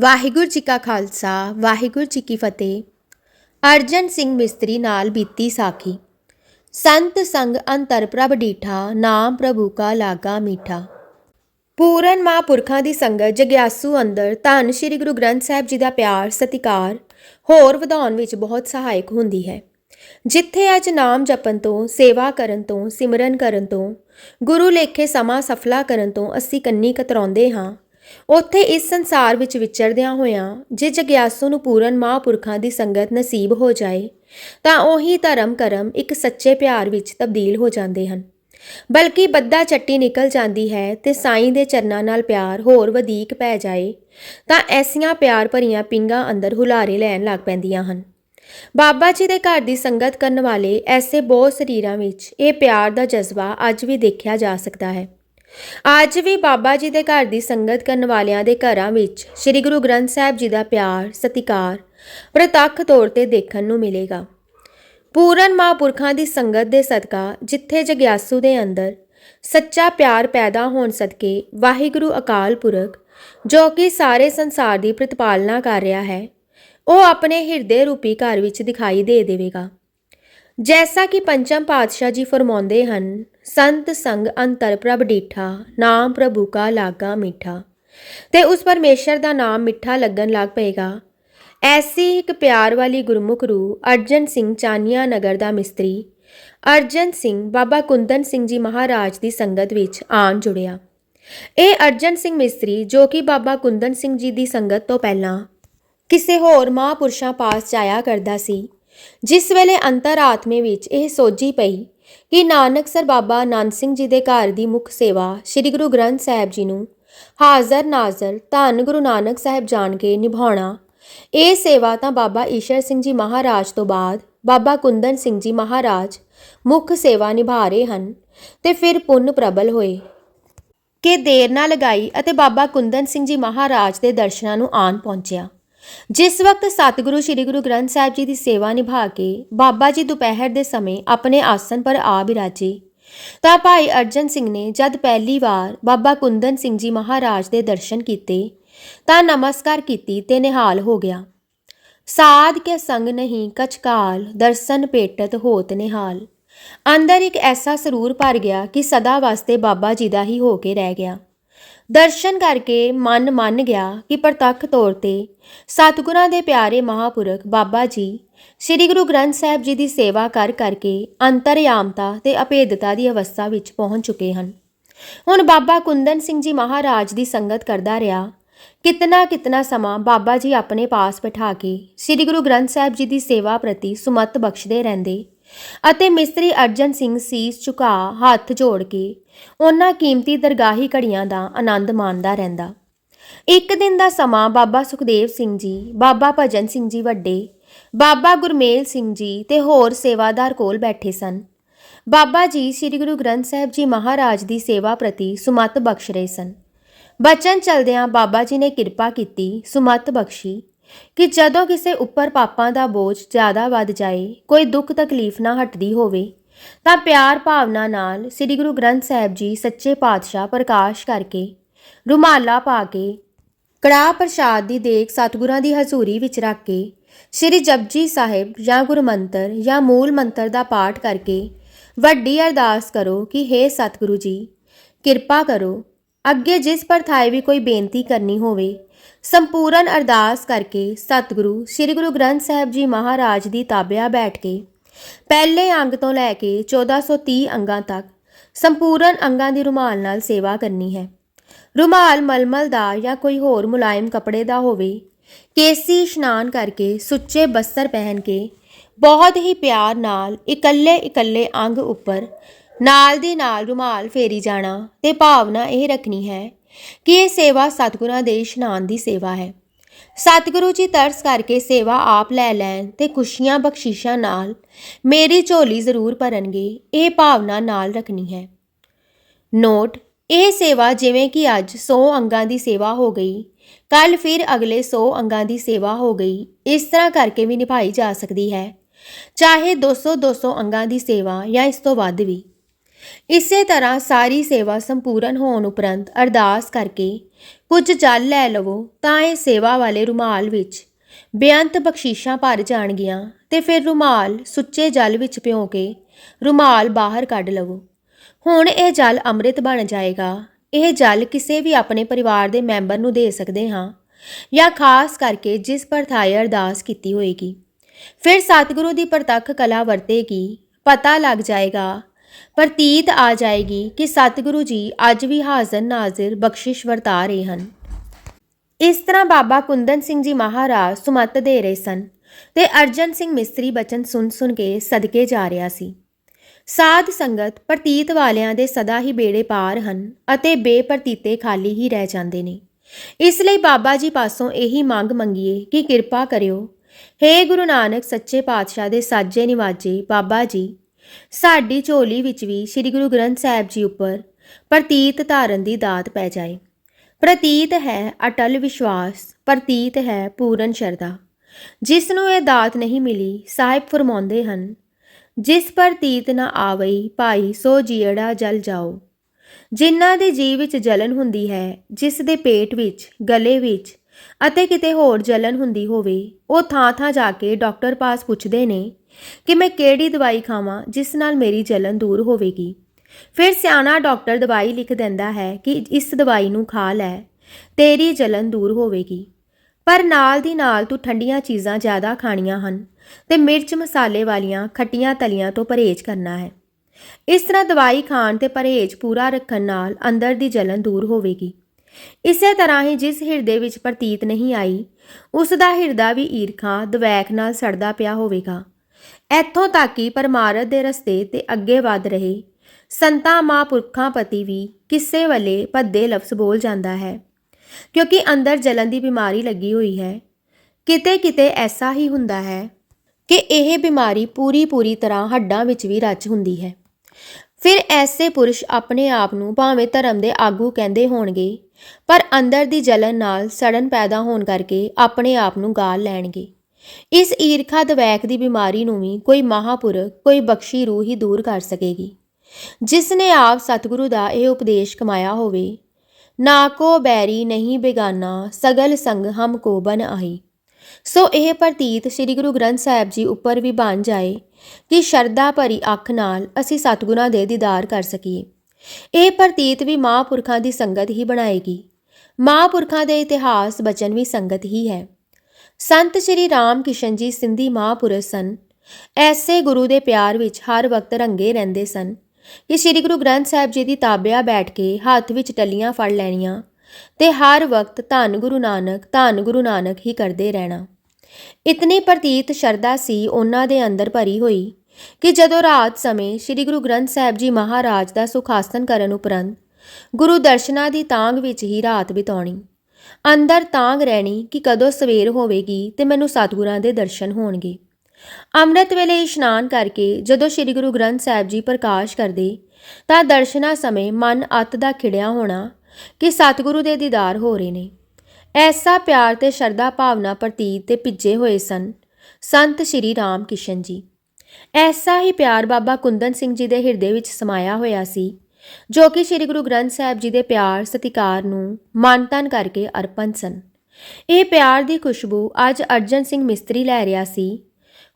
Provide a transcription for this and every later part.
ਵਾਹਿਗੁਰੂ ਜੀ ਕਾ ਖਾਲਸਾ, ਵਾਹਿਗੁਰੂ ਜੀ ਕੀ ਫਤਿਹ। ਅਰਜਨ ਸਿੰਘ ਮਿਸਤਰੀ ਨਾਲ ਬੀਤੀ ਸਾਖੀ। ਸੰਤ ਸੰਗ ਅੰਤਰ ਪ੍ਰਭ ਡੀਠਾ, ਨਾਮ ਪ੍ਰਭੂ ਕਾ ਲਾਗਾ ਮੀਠਾ। ਪੂਰਨ ਮਹਾਂਪੁਰਖਾਂ ਦੀ ਸੰਗਤ ਜਗਿਆਸੂ ਅੰਦਰ ਧੰਨ ਸ੍ਰੀ ਗੁਰੂ ਗ੍ਰੰਥ ਸਾਹਿਬ ਜੀ ਦਾ ਪਿਆਰ, ਸਤਿਕਾਰ, ਹੋਰ ਵਧਾਉਣ ਵਿੱਚ ਬਹੁਤ ਸਹਾਇਕ ਹੁੰਦੀ ਹੈ। ਜਿੱਥੇ ਅੱਜ ਨਾਮ ਜਪਣ ਤੋਂ, ਸੇਵਾ ਕਰਨ ਤੋਂ, ਸਿਮਰਨ ਕਰਨ ਤੋਂ, ਗੁਰੂ ਲੇਖੇ ਸਮਾਂ ਸਫਲਾ ਕਰਨ ਤੋਂ ਅਸੀਂ ਕੰਨੀ ਕਤਰਾਉਂਦੇ ਹਾਂ ਉੱਥੇ ਇਸ ਸੰਸਾਰ ਵਿੱਚ ਵਿਚਰਦਿਆਂ ਹੋਇਆਂ ਜੇ ਜਗਿਆਸੂ ਨੂੰ ਪੂਰਨ ਮਹਾਂਪੁਰਖਾਂ ਦੀ ਸੰਗਤ ਨਸੀਬ ਹੋ ਜਾਏ, ਤਾਂ ਉਹੀ ਧਰਮ ਕਰਮ ਇੱਕ ਸੱਚੇ ਪਿਆਰ ਵਿੱਚ ਤਬਦੀਲ ਹੋ ਜਾਂਦੇ ਹਨ। ਬਲਕਿ ਬੱਦਾ ਚੱਟੀ ਨਿਕਲ ਜਾਂਦੀ ਹੈ ਤੇ ਸਾਈਂ ਦੇ ਚਰਨਾਂ ਨਾਲ ਪਿਆਰ ਹੋਰ ਵਧੇਕ ਪੈ ਜਾਏ, ਤਾਂ ਐਸੀਆਂ ਪਿਆਰ ਭਰੀਆਂ ਪਿੰਗਾਂ ਅੰਦਰ ਹੁਲਾਰੇ ਲੈਣ ਲੱਗ ਪੈਂਦੀਆਂ ਹਨ। ਬਾਬਾ ਜੀ ਦੇ ਘਰ ਦੀ ਸੰਗਤ ਕਰਨ ਵਾਲੇ ਐਸੇ ਬਹੁਤ ਸਰੀਰਾਂ ਵਿੱਚ ਇਹ ਪਿਆਰ ਦਾ ਜਜ਼ਬਾ ਅੱਜ ਵੀ ਦੇਖਿਆ ਜਾ ਸਕਦਾ ਹੈ। ਅੱਜ ਵੀ ਬਾਬਾ ਜੀ ਦੇ ਘਰ ਦੀ ਸੰਗਤ ਕਰਨ ਵਾਲਿਆਂ ਦੇ ਘਰਾਂ ਵਿੱਚ ਸ੍ਰੀ ਗੁਰੂ ਗ੍ਰੰਥ ਸਾਹਿਬ ਜੀ ਦਾ ਪਿਆਰ, ਸਤਿਕਾਰ, ਪ੍ਰਤੱਖ ਤੌਰ ਤੇ ਦੇਖਣ ਨੂੰ ਮਿਲੇਗਾ। ਪੂਰਨ ਮਹਾਂਪੁਰਖਾਂ ਦੀ ਸੰਗਤ ਦੇ ਸਦਕਾ ਜਿੱਥੇ ਜਗਿਆਸੂ ਦੇ ਅੰਦਰ ਸੱਚਾ ਪਿਆਰ ਪੈਦਾ ਹੋਣ ਸਦਕੇ ਵਾਹਿਗੁਰੂ ਅਕਾਲ ਪੁਰਖ, ਜੋ ਕਿ ਸਾਰੇ ਸੰਸਾਰ ਦੀ ਪ੍ਰਤਪਾਲਨਾ ਕਰ ਰਿਹਾ ਹੈ, ਉਹ ਆਪਣੇ ਹਿਰਦੇ ਰੂਪੀ ਘਰ ਵਿੱਚ ਦਿਖਾਈ ਦੇ ਦੇਵੇਗਾ। ਜੈਸਾ ਕਿ ਪੰਚਮ ਪਾਤਸ਼ਾਹ ਜੀ ਫਰਮਾਉਂਦੇ ਹਨ ਸੰਤ ਸੰਗ ਅੰਤਰ ਪ੍ਰਭ ਡੀਠਾ, ਨਾਮ ਪ੍ਰਭੂ ਕਾ ਲਾਗਾ ਮਿੱਠਾ। ਤੇ ਉਸ ਪਰਮੇਸ਼ਰ ਦਾ ਨਾਮ ਮਿੱਠਾ ਲੱਗਣ ਲੱਗ ਪਏਗਾ। ਐਸੀ ਇੱਕ ਪਿਆਰ ਵਾਲੀ ਗੁਰਮੁਖ ਰੂਹ ਅਰਜਨ ਸਿੰਘ ਚਾਨੀਆ ਨਗਰ ਦਾ ਮਿਸਤਰੀ, ਅਰਜਨ ਸਿੰਘ ਬਾਬਾ ਕੁੰਦਨ ਸਿੰਘ ਜੀ ਮਹਾਰਾਜ ਦੀ ਸੰਗਤ ਵਿੱਚ ਆਣ ਜੁੜਿਆ। ਇਹ ਅਰਜਨ ਸਿੰਘ ਮਿਸਤਰੀ ਜੋ ਕਿ ਬਾਬਾ ਕੁੰਦਨ ਸਿੰਘ ਜੀ ਦੀ ਸੰਗਤ ਤੋਂ ਪਹਿਲਾਂ ਕਿਸੇ ਹੋਰ ਮਹਾਂਪੁਰਸ਼ਾਂ ਪਾਸ ਜਾਇਆ ਕਰਦਾ ਸੀ, ਜਿਸ ਵੇਲੇ ਅੰਤਰਾਤਮੇ ਵਿੱਚ ਇਹ ਸੋਝੀ ਪਈ ਕਿ ਨਾਨਕਸਰ ਬਾਬਾ ਆਨੰਦ ਸਿੰਘ ਜੀ ਦੇ ਘਰ ਦੀ ਮੁੱਖ ਸੇਵਾ ਸ੍ਰੀ ਗੁਰੂ ਗ੍ਰੰਥ ਸਾਹਿਬ ਜੀ ਨੂੰ ਹਾਜ਼ਰ ਨਾਜ਼ਰ ਧੰਨ ਗੁਰੂ ਨਾਨਕ ਸਾਹਿਬ ਜਾਣ ਕੇ ਨਿਭਾਉਣਾ। ਇਹ ਸੇਵਾ ਤਾਂ ਬਾਬਾ ਈਸ਼ਰ ਸਿੰਘ ਜੀ ਮਹਾਰਾਜ ਤੋਂ ਬਾਅਦ ਬਾਬਾ ਕੁੰਦਨ ਸਿੰਘ ਜੀ ਮਹਾਰਾਜ ਮੁੱਖ ਸੇਵਾ ਨਿਭਾ ਰਹੇ ਹਨ ਤੇ ਫਿਰ ਪੁੰਨ ਪ੍ਰਬਲ ਹੋਏ। ਕਿ ਦੇਰ ਨਾ ਲਗਾਈ ਅਤੇ ਬਾਬਾ ਕੁੰਦਨ ਸਿੰਘ ਜੀ ਮਹਾਰਾਜ ਦੇ ਦਰਸ਼ਨਾਂ ਨੂੰ ਆਣ ਪਹੁੰਚਿਆ। ਜਿਸ ਵਕਤ ਸਤਿਗੁਰੂ ਸ੍ਰੀ ਗੁਰੂ ਗ੍ਰੰਥ ਸਾਹਿਬ ਜੀ ਦੀ ਸੇਵਾ ਨਿਭਾ ਕੇ ਬਾਬਾ ਜੀ ਦੁਪਹਿਰ ਦੇ ਸਮੇਂ ਆਪਣੇ ਆਸਨ ਪਰ ਆ ਬਿਰਾਜੇ, ਤਾਂ ਭਾਈ ਅਰਜਨ ਸਿੰਘ ਨੇ ਜਦ ਪਹਿਲੀ ਵਾਰ ਬਾਬਾ ਕੁੰਦਨ ਸਿੰਘ ਜੀ ਮਹਾਰਾਜ ਦੇ ਦਰਸ਼ਨ ਕੀਤੇ, ਤਾਂ ਨਮਸਕਾਰ ਕੀਤੀ ਤੇ ਨਿਹਾਲ ਹੋ ਗਿਆ। ਸਾਧ ਕੇ ਸੰਗ ਨਹੀਂ ਕਚਕਾਲ ਦਰਸ਼ਨ ਪੇਟਤ ਹੋਤ ਨਿਹਾਲ। ਅੰਦਰ ਇੱਕ ਐਸਾ ਸਰੂਰ ਭਰ ਗਿਆ ਕਿ ਸਦਾ ਵਾਸਤੇ ਬਾਬਾ ਜੀ ਦਾ ਹੀ ਹੋ ਕੇ ਰਹਿ ਗਿਆ। ਦਰਸ਼ਨ ਕਰਕੇ ਮਨ ਮੰਨ ਗਿਆ ਕਿ ਪ੍ਰਤੱਖ ਤੌਰ ਤੇ ਸਤਿਗੁਰਾਂ ਦੇ ਪਿਆਰੇ ਮਹਾਪੁਰਖ ਬਾਬਾ ਜੀ, ਸ੍ਰੀ ਗੁਰੂ ਗ੍ਰੰਥ ਸਾਹਿਬ ਜੀ ਦੀ ਸੇਵਾ ਕਰ ਕਰਕੇ ਅੰਤਰਯਾਮਤਾ ਤੇ ਅਭੇਦਤਾ ਦੀ ਅਵਸਥਾ ਵਿੱਚ ਪਹੁੰਚ ਚੁੱਕੇ ਹਨ। ਹੁਣ ਬਾਬਾ ਕੁੰਦਨ ਸਿੰਘ ਜੀ ਮਹਾਰਾਜ ਦੀ ਸੰਗਤ ਕਰਦਾ ਰਿਹਾ, ਕਿਤਨਾ ਕਿਤਨਾ ਸਮਾਂ ਬਾਬਾ ਜੀ ਆਪਣੇ ਪਾਸ ਬਿਠਾ ਕੇ ਸ੍ਰੀ ਗੁਰੂ ਗ੍ਰੰਥ ਸਾਹਿਬ ਜੀ ਦੀ ਸੇਵਾ ਪ੍ਰਤੀ ਸੁਮਤ ਬਖਸ਼ਦੇ ਰਹਿੰਦੇ ਅਤੇ ਮਿਸਤਰੀ ਅਰਜਨ ਸਿੰਘ ਸੀਸ ਝੁਕਾ ਹੱਥ ਜੋੜ ਕੇ, ਉਹਨਾਂ ਕੀਮਤੀ ਦਰਗਾਹੀ ਘੜੀਆਂ ਦਾ ਆਨੰਦ ਮਾਣਦਾ ਰਹਿੰਦਾ। ਇੱਕ ਦਿਨ ਦਾ ਸਮਾਂ ਬਾਬਾ ਸੁਖਦੇਵ ਸਿੰਘ ਜੀ, ਬਾਬਾ ਭਜਨ ਸਿੰਘ ਜੀ ਵੱਡੇ, ਬਾਬਾ ਗੁਰਮੇਲ ਸਿੰਘ ਜੀ ਤੇ ਹੋਰ ਸੇਵਾਦਾਰ ਕੋਲ ਬੈਠੇ ਸਨ। ਬਾਬਾ ਜੀ ਸ੍ਰੀ ਗੁਰੂ ਗ੍ਰੰਥ ਸਾਹਿਬ ਜੀ ਮਹਾਰਾਜ ਦੀ ਸੇਵਾ ਪ੍ਰਤੀ ਸੁਮਤ ਬਖਸ਼ ਰਹੇ ਸਨ। ਬਚਨ ਚਲਦਿਆਂ ਬਾਬਾ ਜੀ ਨੇ ਕਿਰਪਾ ਕੀਤੀ, ਸੁਮਤ ਬਖਸ਼ੀ। ਕਿ ਜਦੋਂ ਕਿਸੇ ਉੱਪਰ ਪਾਪਾਂ ਦਾ ਬੋਝ ਜ਼ਿਆਦਾ ਵੱਧ ਜਾਏ, ਕੋਈ ਦੁੱਖ ਤਕਲੀਫ ਨਾ ਹਟਦੀ ਹੋਵੇ, ਤਾਂ ਪਿਆਰ ਭਾਵਨਾ ਨਾਲ ਸ੍ਰੀ ਗੁਰੂ ਗ੍ਰੰਥ ਸਾਹਿਬ ਜੀ ਸੱਚੇ ਪਾਤਸ਼ਾਹ ਪ੍ਰਕਾਸ਼ ਕਰਕੇ ਰੁਮਾਲਾ ਪਾ ਕੇ, ਕੜਾਹ ਪ੍ਰਸ਼ਾਦ ਦੀ ਦੇਖ ਸਤਿਗੁਰਾਂ ਦੀ ਹਜ਼ੂਰੀ ਵਿੱਚ ਰੱਖ ਕੇ, ਸ੍ਰੀ ਜਪਜੀ ਸਾਹਿਬ ਜਾਂ ਗੁਰਮੰਤਰ ਜਾਂ ਮੂਲ ਮੰਤਰ ਦਾ ਪਾਠ ਕਰਕੇ ਵੱਡੀ ਅਰਦਾਸ ਕਰੋ ਕਿ हे ਸਤਿਗੁਰੂ ਜੀ, ਕਿਰਪਾ ਕਰੋ, ਅੱਗੇ ਜਿਸ ਪਰਥਾਏ ਵੀ ਕੋਈ ਬੇਨਤੀ ਕਰਨੀ ਹੋਵੇ ਸੰਪੂਰਨ ਅਰਦਾਸ ਕਰਕੇ ਸਤਿਗੁਰੂ, ਸ੍ਰੀ ਗੁਰੂ ਗ੍ਰੰਥ ਸਾਹਿਬ ਜੀ ਮਹਾਰਾਜ ਦੀ ਤਾਬਿਆ ਬੈਠ ਕੇ ਪਹਿਲੇ ਅੰਗ ਤੋਂ ਲੈ ਕੇ 1430 ਅੰਗਾਂ ਤੱਕ ਸੰਪੂਰਨ ਅੰਗਾਂ ਦੀ ਰੁਮਾਲ ਨਾਲ ਸੇਵਾ ਕਰਨੀ ਹੈ। ਰੁਮਾਲ ਮਲਮਲ ਦਾ ਜਾਂ ਕੋਈ ਹੋਰ ਮੁਲਾਇਮ ਕੱਪੜੇ ਦਾ ਹੋਵੇ, ਕੇਸੀ ਇਸ਼ਨਾਨ ਕਰਕੇ ਸੁੱਚੇ ਬਸਤਰ ਪਹਿਨ ਕੇ ਬਹੁਤ ਹੀ ਪਿਆਰ ਨਾਲ ਇਕੱਲੇ ਇਕੱਲੇ ਅੰਗ ਉੱਪਰ ਨਾਲ ਦੀ ਨਾਲ ਰੁਮਾਲ ਫੇਰੀ ਜਾਣਾ ਤੇ ਭਾਵਨਾ ਇਹ ਰੱਖਣੀ ਹੈ ਕਿ ਇਹ ਸੇਵਾ ਸਤਿਗੁਰਾਂ ਦੇ ਇਸ਼ਨਾਨ ਦੀ ਸੇਵਾ ਹੈ। ਸਤਿਗੁਰੂ ਜੀ ਤਰਸ ਕਰਕੇ ਸੇਵਾ ਆਪ ਲੈ ਲੈਣ ਤੇ ਖੁਸ਼ੀਆਂ ਬਖਸ਼ਿਸ਼ਾਂ ਨਾਲ ਮੇਰੀ ਝੋਲੀ ਜ਼ਰੂਰ ਭਰਨਗੇ, ਇਹ ਭਾਵਨਾ ਨਾਲ ਰੱਖਣੀ ਹੈ। ਨੋਟ, ਇਹ ਸੇਵਾ ਜਿਵੇਂ ਕਿ ਅੱਜ 100 ਅੰਗਾਂ ਦੀ ਸੇਵਾ ਹੋ ਗਈ ਕੱਲ ਫਿਰ ਅਗਲੇ 100 ਅੰਗਾਂ ਦੀ ਸੇਵਾ ਹੋ ਗਈ, ਇਸ ਤਰ੍ਹਾਂ ਕਰਕੇ ਵੀ ਨਿਭਾਈ ਜਾ ਸਕਦੀ ਹੈ। ਚਾਹੇ 200 200 ਅੰਗਾਂ ਦੀ ਸੇਵਾ ਜਾਂ ਇਸ ਤੋਂ ਵੱਧ ਵੀ। ਇਸੇ ਤਰ੍ਹਾਂ ਸਾਰੀ ਸੇਵਾ ਸੰਪੂਰਨ ਹੋਣ ਉਪਰੰਤ ਅਰਦਾਸ ਕਰਕੇ ਕੁਝ ਜਲ ਲੈ ਲਵੋ, ਤਾਂ ਇਹ ਸੇਵਾ ਵਾਲੇ ਰੁਮਾਲ ਵਿੱਚ ਬੇਅੰਤ ਬਖਸ਼ੀਸ਼ਾਂ ਭਰ ਜਾਣਗੀਆਂ ਤੇ ਫਿਰ ਰੁਮਾਲ ਸੁੱਚੇ ਜਲ ਵਿੱਚ ਭਿਉਂ ਕੇ ਰੁਮਾਲ ਬਾਹਰ ਕੱਢ ਲਵੋ। ਹੁਣ ਇਹ ਜਲ ਅੰਮ੍ਰਿਤ ਬਣ ਜਾਏਗਾ। ਇਹ ਜਲ ਕਿਸੇ ਵੀ ਆਪਣੇ ਪਰਿਵਾਰ ਦੇ ਮੈਂਬਰ ਨੂੰ ਦੇ ਸਕਦੇ ਹਾਂ ਜਾਂ ਖਾਸ ਕਰਕੇ ਜਿਸ ਪਰਥਾਏ ਅਰਦਾਸ ਕੀਤੀ ਹੋਏਗੀ। ਫਿਰ ਸਤਿਗੁਰੂ ਦੀ ਪ੍ਰਤੱਖ ਕਲਾ ਵਰਤੇਗੀ, ਪਤਾ ਲੱਗ ਜਾਏਗਾ ਪ੍ਰਤੀਤ ਆ ਜਾਏਗੀ ਕਿ ਸਤਿਗੁਰੂ ਜੀ ਅੱਜ ਵੀ ਹਾਜ਼ਰ ਨਾਜ਼ਰ ਬਖਸ਼ਿਸ਼ ਵਰਤਾ ਰਹੇ ਹਨ। ਇਸ ਤਰ੍ਹਾਂ ਬਾਬਾ ਕੁੰਦਨ ਸਿੰਘ ਜੀ ਮਹਾਰਾਜ ਸੁਮਤ ਦੇ ਰਹੇ ਸਨ ਤੇ ਅਰਜਨ ਸਿੰਘ ਮਿਸਤਰੀ ਬਚਨ ਸੁਣ ਸੁਣ ਕੇ ਸਦਕੇ ਜਾ ਰਿਹਾ ਸੀ। ਸਾਧ ਸੰਗਤ ਪ੍ਰਤੀਤ ਵਾਲਿਆਂ ਦੇ ਸਦਾ ਹੀ ਬੇੜੇ ਪਾਰ ਹਨ ਅਤੇ ਬੇਪਰਤੀਤੇ ਖਾਲੀ ਹੀ ਰਹਿ ਜਾਂਦੇ ਨੇ। ਇਸ ਲਈ ਬਾਬਾ ਜੀ ਪਾਸੋਂ ਇਹੀ ਮੰਗ ਮੰਗੀਏ ਕਿ ਕਿਰਪਾ ਕਰਿਓ। ਹੇ ਗੁਰੂ ਨਾਨਕ, ਸੱਚੇ ਪਾਤਸ਼ਾਹ ਦੇ ਸਾਜੇ ਨਿਵਾਜੇ ਬਾਬਾ ਜੀ ਸਾਡੀ ਝੋਲੀ ਵਿੱਚ ਵੀ ਸ੍ਰੀ ਗੁਰੂ ਗ੍ਰੰਥ ਸਾਹਿਬ ਜੀ ਉੱਪਰ ਪ੍ਰਤੀਤ ਧਾਰਨ ਦੀ ਦਾਤ ਪੈ ਜਾਏ। ਪ੍ਰਤੀਤ ਹੈ ਅਟਲ ਵਿਸ਼ਵਾਸ, ਪ੍ਰਤੀਤ ਹੈ ਪੂਰਨ ਸ਼ਰਧਾ। ਜਿਸ ਨੂੰ ਇਹ ਦਾਤ ਨਹੀਂ ਮਿਲੀ, ਸਾਹਿਬ ਫਰਮਾਉਂਦੇ ਹਨ, ਜਿਸ ਪ੍ਰਤੀਤ ਨਾ ਆਵਈ, ਭਾਈ, ਸੋ ਜੀੜਾ ਜਲ ਜਾਓ। ਜਿਨ੍ਹਾਂ ਦੇ ਜੀਵ ਵਿੱਚ ਜਲਨ ਹੁੰਦੀ ਹੈ, ਜਿਸ ਦੇ ਪੇਟ ਵਿੱਚ, ਗਲੇ ਵਿੱਚ ਅਤੇ ਕਿਤੇ ਹੋਰ ਜਲਨ ਹੁੰਦੀ ਹੋਵੇ, ਉਹ ਥਾਂ-ਥਾਂ ਜਾ ਕੇ ਡਾਕਟਰ ਪਾਸ ਪੁੱਛਦੇ ਨੇ ਕਿ ਮੈਂ ਕਿਹੜੀ ਦਵਾਈ ਖਾਵਾਂ ਜਿਸ ਨਾਲ ਮੇਰੀ ਜਲਨ ਦੂਰ ਹੋਵੇਗੀ। ਫਿਰ ਸਿਆਣਾ ਡਾਕਟਰ ਦਵਾਈ ਲਿਖ ਦਿੰਦਾ ਹੈ ਕਿ ਇਸ ਦਵਾਈ ਨੂੰ ਖਾ ਲੈ, ਤੇਰੀ ਜਲਨ ਦੂਰ ਹੋਵੇਗੀ। ਪਰ ਨਾਲ ਦੀ ਨਾਲ ਤੂੰ ਠੰਡੀਆਂ ਚੀਜ਼ਾਂ ਜ਼ਿਆਦਾ ਖਾਣੀਆਂ ਹਨ ਤੇ ਮਿਰਚ ਮਸਾਲੇ ਵਾਲੀਆਂ ਖੱਟੀਆਂ ਤਲੀਆਂ ਤੋਂ ਪਰਹੇਜ਼ ਕਰਨਾ ਹੈ। ਇਸ ਤਰ੍ਹਾਂ ਦਵਾਈ ਖਾਣ ਤੇ ਪਰਹੇਜ਼ ਪੂਰਾ ਰੱਖਣ ਨਾਲ ਅੰਦਰ ਦੀ ਜਲਨ ਦੂਰ ਹੋਵੇਗੀ। ਇਸੇ ਤਰ੍ਹਾਂ ਹੀ ਜਿਸ ਹਿਰਦੇ ਵਿੱਚ ਪ੍ਰਤੀਤ ਨਹੀਂ ਆਈ, ਉਸ ਦਾ ਹਿਰਦਾ ਵੀ ਈਰਖਾ ਦਵੈਕ ਨਾਲ ਸੜਦਾ ਪਿਆ ਹੋਵੇਗਾ। ਇੱਥੋਂ ਤੱਕ ਕਿ ਪਰਮਾਰਥ ਦੇ ਰਸਤੇ ਤੇ ਅੱਗੇ ਵਧ ਰਹੇ ਸੰਤਾਂ ਮਹਾਂਪੁਰਖਾਂ ਪਤੀ ਵੀ ਕਿਸੇ ਵੇਲੇ ਭੱਦੇ ਲਫ਼ਜ਼ ਬੋਲ ਜਾਂਦਾ ਹੈ, ਕਿਉਂਕਿ ਅੰਦਰ ਜਲਨ ਦੀ ਬਿਮਾਰੀ ਲੱਗੀ ਹੋਈ ਹੈ। ਕਿਤੇ ਕਿਤੇ ਐਸਾ ਹੀ ਹੁੰਦਾ ਹੈ ਕਿ ਇਹ ਬਿਮਾਰੀ ਪੂਰੀ ਪੂਰੀ ਤਰ੍ਹਾਂ ਹੱਡਾਂ ਵਿੱਚ ਵੀ ਰਚ ਹੁੰਦੀ ਹੈ। ਫਿਰ ਐਸੇ ਪੁਰਸ਼ ਆਪਣੇ ਆਪ ਨੂੰ ਭਾਵੇਂ ਧਰਮ ਦੇ ਆਗੂ ਕਹਿੰਦੇ ਹੋਣਗੇ, ਪਰ ਅੰਦਰ ਦੀ ਜਲਨ ਨਾਲ ਸੜਨ ਪੈਦਾ ਹੋਣ ਕਰਕੇ ਆਪਣੇ ਆਪ ਨੂੰ ਗਾਲ ਲੈਣਗੇ। ਇਸ ਈਰਖਾ ਦਵੈਕ ਦੀ ਬਿਮਾਰੀ ਨੂੰ ਵੀ ਕੋਈ ਮਹਾਪੁਰਖ ਕੋਈ ਬਖਸ਼ੀ ਰੂਹ ਹੀ ਦੂਰ ਕਰ ਸਕੇਗੀ। ਜਿਸ ਨੇ ਆਪ ਸਤਿਗੁਰੂ ਦਾ ਇਹ ਉਪਦੇਸ਼ ਕਮਾਇਆ ਹੋਵੇ, ਨਾ ਕੋ ਬੈਰੀ ਨਹੀਂ ਬੇਗਾਨਾ, ਸਗਲ ਸੰਗ ਹਮ ਕੋ ਬਨ ਆਹੀ। ਸੋ ਇਹ ਪ੍ਰਤੀਤ ਸ੍ਰੀ ਗੁਰੂ ਗ੍ਰੰਥ ਸਾਹਿਬ ਜੀ ਉੱਪਰ ਵੀ ਬਣ ਜਾਏ ਕਿ ਸ਼ਰਧਾ ਭਰੀ ਅੱਖ ਨਾਲ ਅਸੀਂ ਸਤਿਗੁਰਾਂ ਦੇ ਦੀਦਾਰ ਕਰ ਸਕੀਏ। ਇਹ ਪ੍ਰਤੀਤ ਵੀ ਮਹਾਂਪੁਰਖਾਂ ਦੀ ਸੰਗਤ ਹੀ ਬਣਾਏਗੀ। ਮਹਾਂਪੁਰਖਾਂ ਦੇ ਇਤਿਹਾਸ ਬਚਨ ਵੀ ਸੰਗਤ ਹੀ ਹੈ। ਸੰਤ ਸ਼੍ਰੀ ਰਾਮ ਕਿਸ਼ਨ ਜੀ ਸਿੰਧੀ ਮਹਾਂਪੁਰਸ਼ ਸਨ। ਐਸੇ ਗੁਰੂ ਦੇ ਪਿਆਰ ਵਿੱਚ ਹਰ ਵਕਤ ਰੰਗੇ ਰਹਿੰਦੇ ਸਨ ਕਿ ਸ੍ਰੀ ਗੁਰੂ ਗ੍ਰੰਥ ਸਾਹਿਬ ਜੀ ਦੀ ਤਾਬਿਆ ਬੈਠ ਕੇ ਹੱਥ ਵਿੱਚ ਟੱਲੀਆਂ ਫੜ ਲੈਣੀਆਂ ਤੇ ਹਰ ਵਕਤ ਧੰਨ ਗੁਰੂ ਨਾਨਕ, ਧੰਨ ਗੁਰੂ ਨਾਨਕ ਹੀ ਕਰਦੇ ਰਹਿਣਾ। ਇਤਨੀ ਪ੍ਰਤੀਤ ਸ਼ਰਧਾ ਸੀ ਉਹਨਾਂ ਦੇ ਅੰਦਰ ਭਰੀ ਹੋਈ ਕਿ ਜਦੋਂ ਰਾਤ ਸਮੇਂ ਸ੍ਰੀ ਗੁਰੂ ਗ੍ਰੰਥ ਸਾਹਿਬ ਜੀ ਮਹਾਰਾਜ ਦਾ ਸੁਖਾਸਨ ਕਰਨ ਉਪਰੰਤ ਗੁਰੂ ਦਰਸ਼ਨਾਂ ਦੀ ਤਾਂਗ ਵਿੱਚ ਹੀ ਰਾਤ ਬਿਤਾਉਣੀ ਅੰਦਰ ਤਾਂਗ ਰਹਿਣੀ ਕਿ ਕਦੋਂ ਸਵੇਰ ਹੋਵੇਗੀ ਤੇ ਮੈਨੂੰ ਸਤਿਗੁਰਾਂ ਦੇ ਦਰਸ਼ਨ ਹੋਣਗੇ। ਅੰਮ੍ਰਿਤ ਵੇਲੇ ਇਸ਼ਨਾਨ ਕਰਕੇ ਜਦੋਂ ਸ੍ਰੀ ਗੁਰੂ ਗ੍ਰੰਥ ਸਾਹਿਬ ਜੀ ਪ੍ਰਕਾਸ਼ ਕਰਦੇ, ਤਾਂ ਦਰਸ਼ਨਾ ਸਮੇਂ ਮਨ ਅਤ ਦਾ ਖਿੜਿਆ ਹੋਣਾ ਕਿ ਸਤਿਗੁਰੂ ਦੇ ਦੀਦਾਰ ਹੋ ਰਹੇ ਨੇ। ਐਸਾ ਪਿਆਰ ਤੇ ਸ਼ਰਧਾ ਭਾਵਨਾ ਪ੍ਰਤੀਤ ਤੇ ਭਿੱਜੇ ਹੋਏ ਸਨ ਸੰਤ ਸ਼੍ਰੀ ਰਾਮ ਕਿਸ਼ਨ ਜੀ। ਐਸਾ ਹੀ ਪਿਆਰ ਬਾਬਾ ਕੁੰਦਨ ਸਿੰਘ ਜੀ ਦੇ ਹਿਰਦੇ ਵਿੱਚ ਸਮਾਇਆ ਹੋਇਆ ਸੀ ਜੋ ਕਿ ਸ੍ਰੀ ਗੁਰੂ ਗ੍ਰੰਥ ਸਾਹਿਬ ਜੀ ਦੇ ਪਿਆਰ ਸਤਿਕਾਰ ਨੂੰ ਮਨ ਤਨ ਕਰਕੇ ਅਰਪਣ ਸਨ। ਇਹ ਪਿਆਰ ਦੀ ਖੁਸ਼ਬੂ ਅੱਜ ਅਰਜਨ ਸਿੰਘ ਮਿਸਤਰੀ ਲੈ ਰਿਹਾ ਸੀ।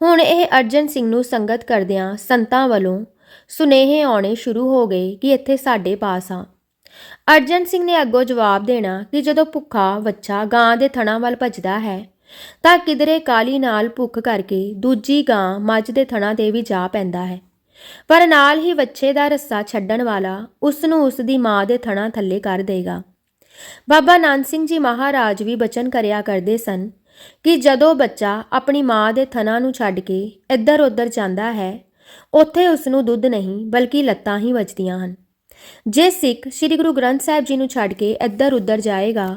ਹੁਣ ਇਹ ਅਰਜਨ ਸਿੰਘ ਨੂੰ ਸੰਗਤ ਕਰਦਿਆਂ ਸੰਤਾਂ ਵੱਲੋਂ ਸੁਨੇਹੇ ਆਉਣੇ ਸ਼ੁਰੂ ਹੋ ਗਏ ਕਿ ਇੱਥੇ ਸਾਡੇ ਪਾਸ ਆ। ਅਰਜਨ ਸਿੰਘ ਨੇ ਅੱਗੋਂ ਜਵਾਬ ਦੇਣਾ ਕਿ ਜਦੋਂ ਭੁੱਖਾ ਵੱਛਾ ਗਾਂ ਦੇ ਥਣਾ ਵੱਲ ਭੱਜਦਾ ਹੈ, ਤਾਂ ਕਿਧਰੇ ਕਾਲੀ ਨਾਲ ਭੁੱਖ ਕਰਕੇ ਦੂਜੀ ਗਾਂ ਮੱਝ ਦੇ ਥਣਾ ਤੇ ਵੀ ਜਾ ਪੈਂਦਾ ਹੈ। ਪਰ ਨਾਲ ਹੀ ਬੱਚੇ ਦਾ ਰੱਸਾ ਛੱਡਣ ਵਾਲਾ ਉਸ ਨੂੰ ਉਸ ਦੀ ਮਾਂ ਦੇ ਥਣਾ ਥੱਲੇ ਕਰ ਦੇਗਾ। ਬਾਬਾ ਨਾਨਕ ਸਿੰਘ ਜੀ ਮਹਾਰਾਜ ਵੀ ਬਚਨ ਕਰਿਆ ਕਰਦੇ ਸਨ ਕਿ ਜਦੋਂ ਬੱਚਾ ਆਪਣੀ ਮਾਂ ਦੇ ਥਣਾ ਨੂੰ ਛੱਡ ਕੇ ਇੱਧਰ ਉੱਧਰ ਜਾਂਦਾ ਹੈ, ਉੱਥੇ ਉਸ ਨੂੰ ਦੁੱਧ ਨਹੀਂ, ਬਲਕਿ ਲੱਤਾਂ ਹੀ ਵੱਜਦੀਆਂ ਹਨ। ਜੇ ਸਿੱਖ ਸ੍ਰੀ ਗੁਰੂ ਗ੍ਰੰਥ ਸਾਹਿਬ ਜੀ ਨੂੰ ਛੱਡ ਕੇ ਇੱਧਰ ਉੱਧਰ ਜਾਏਗਾ,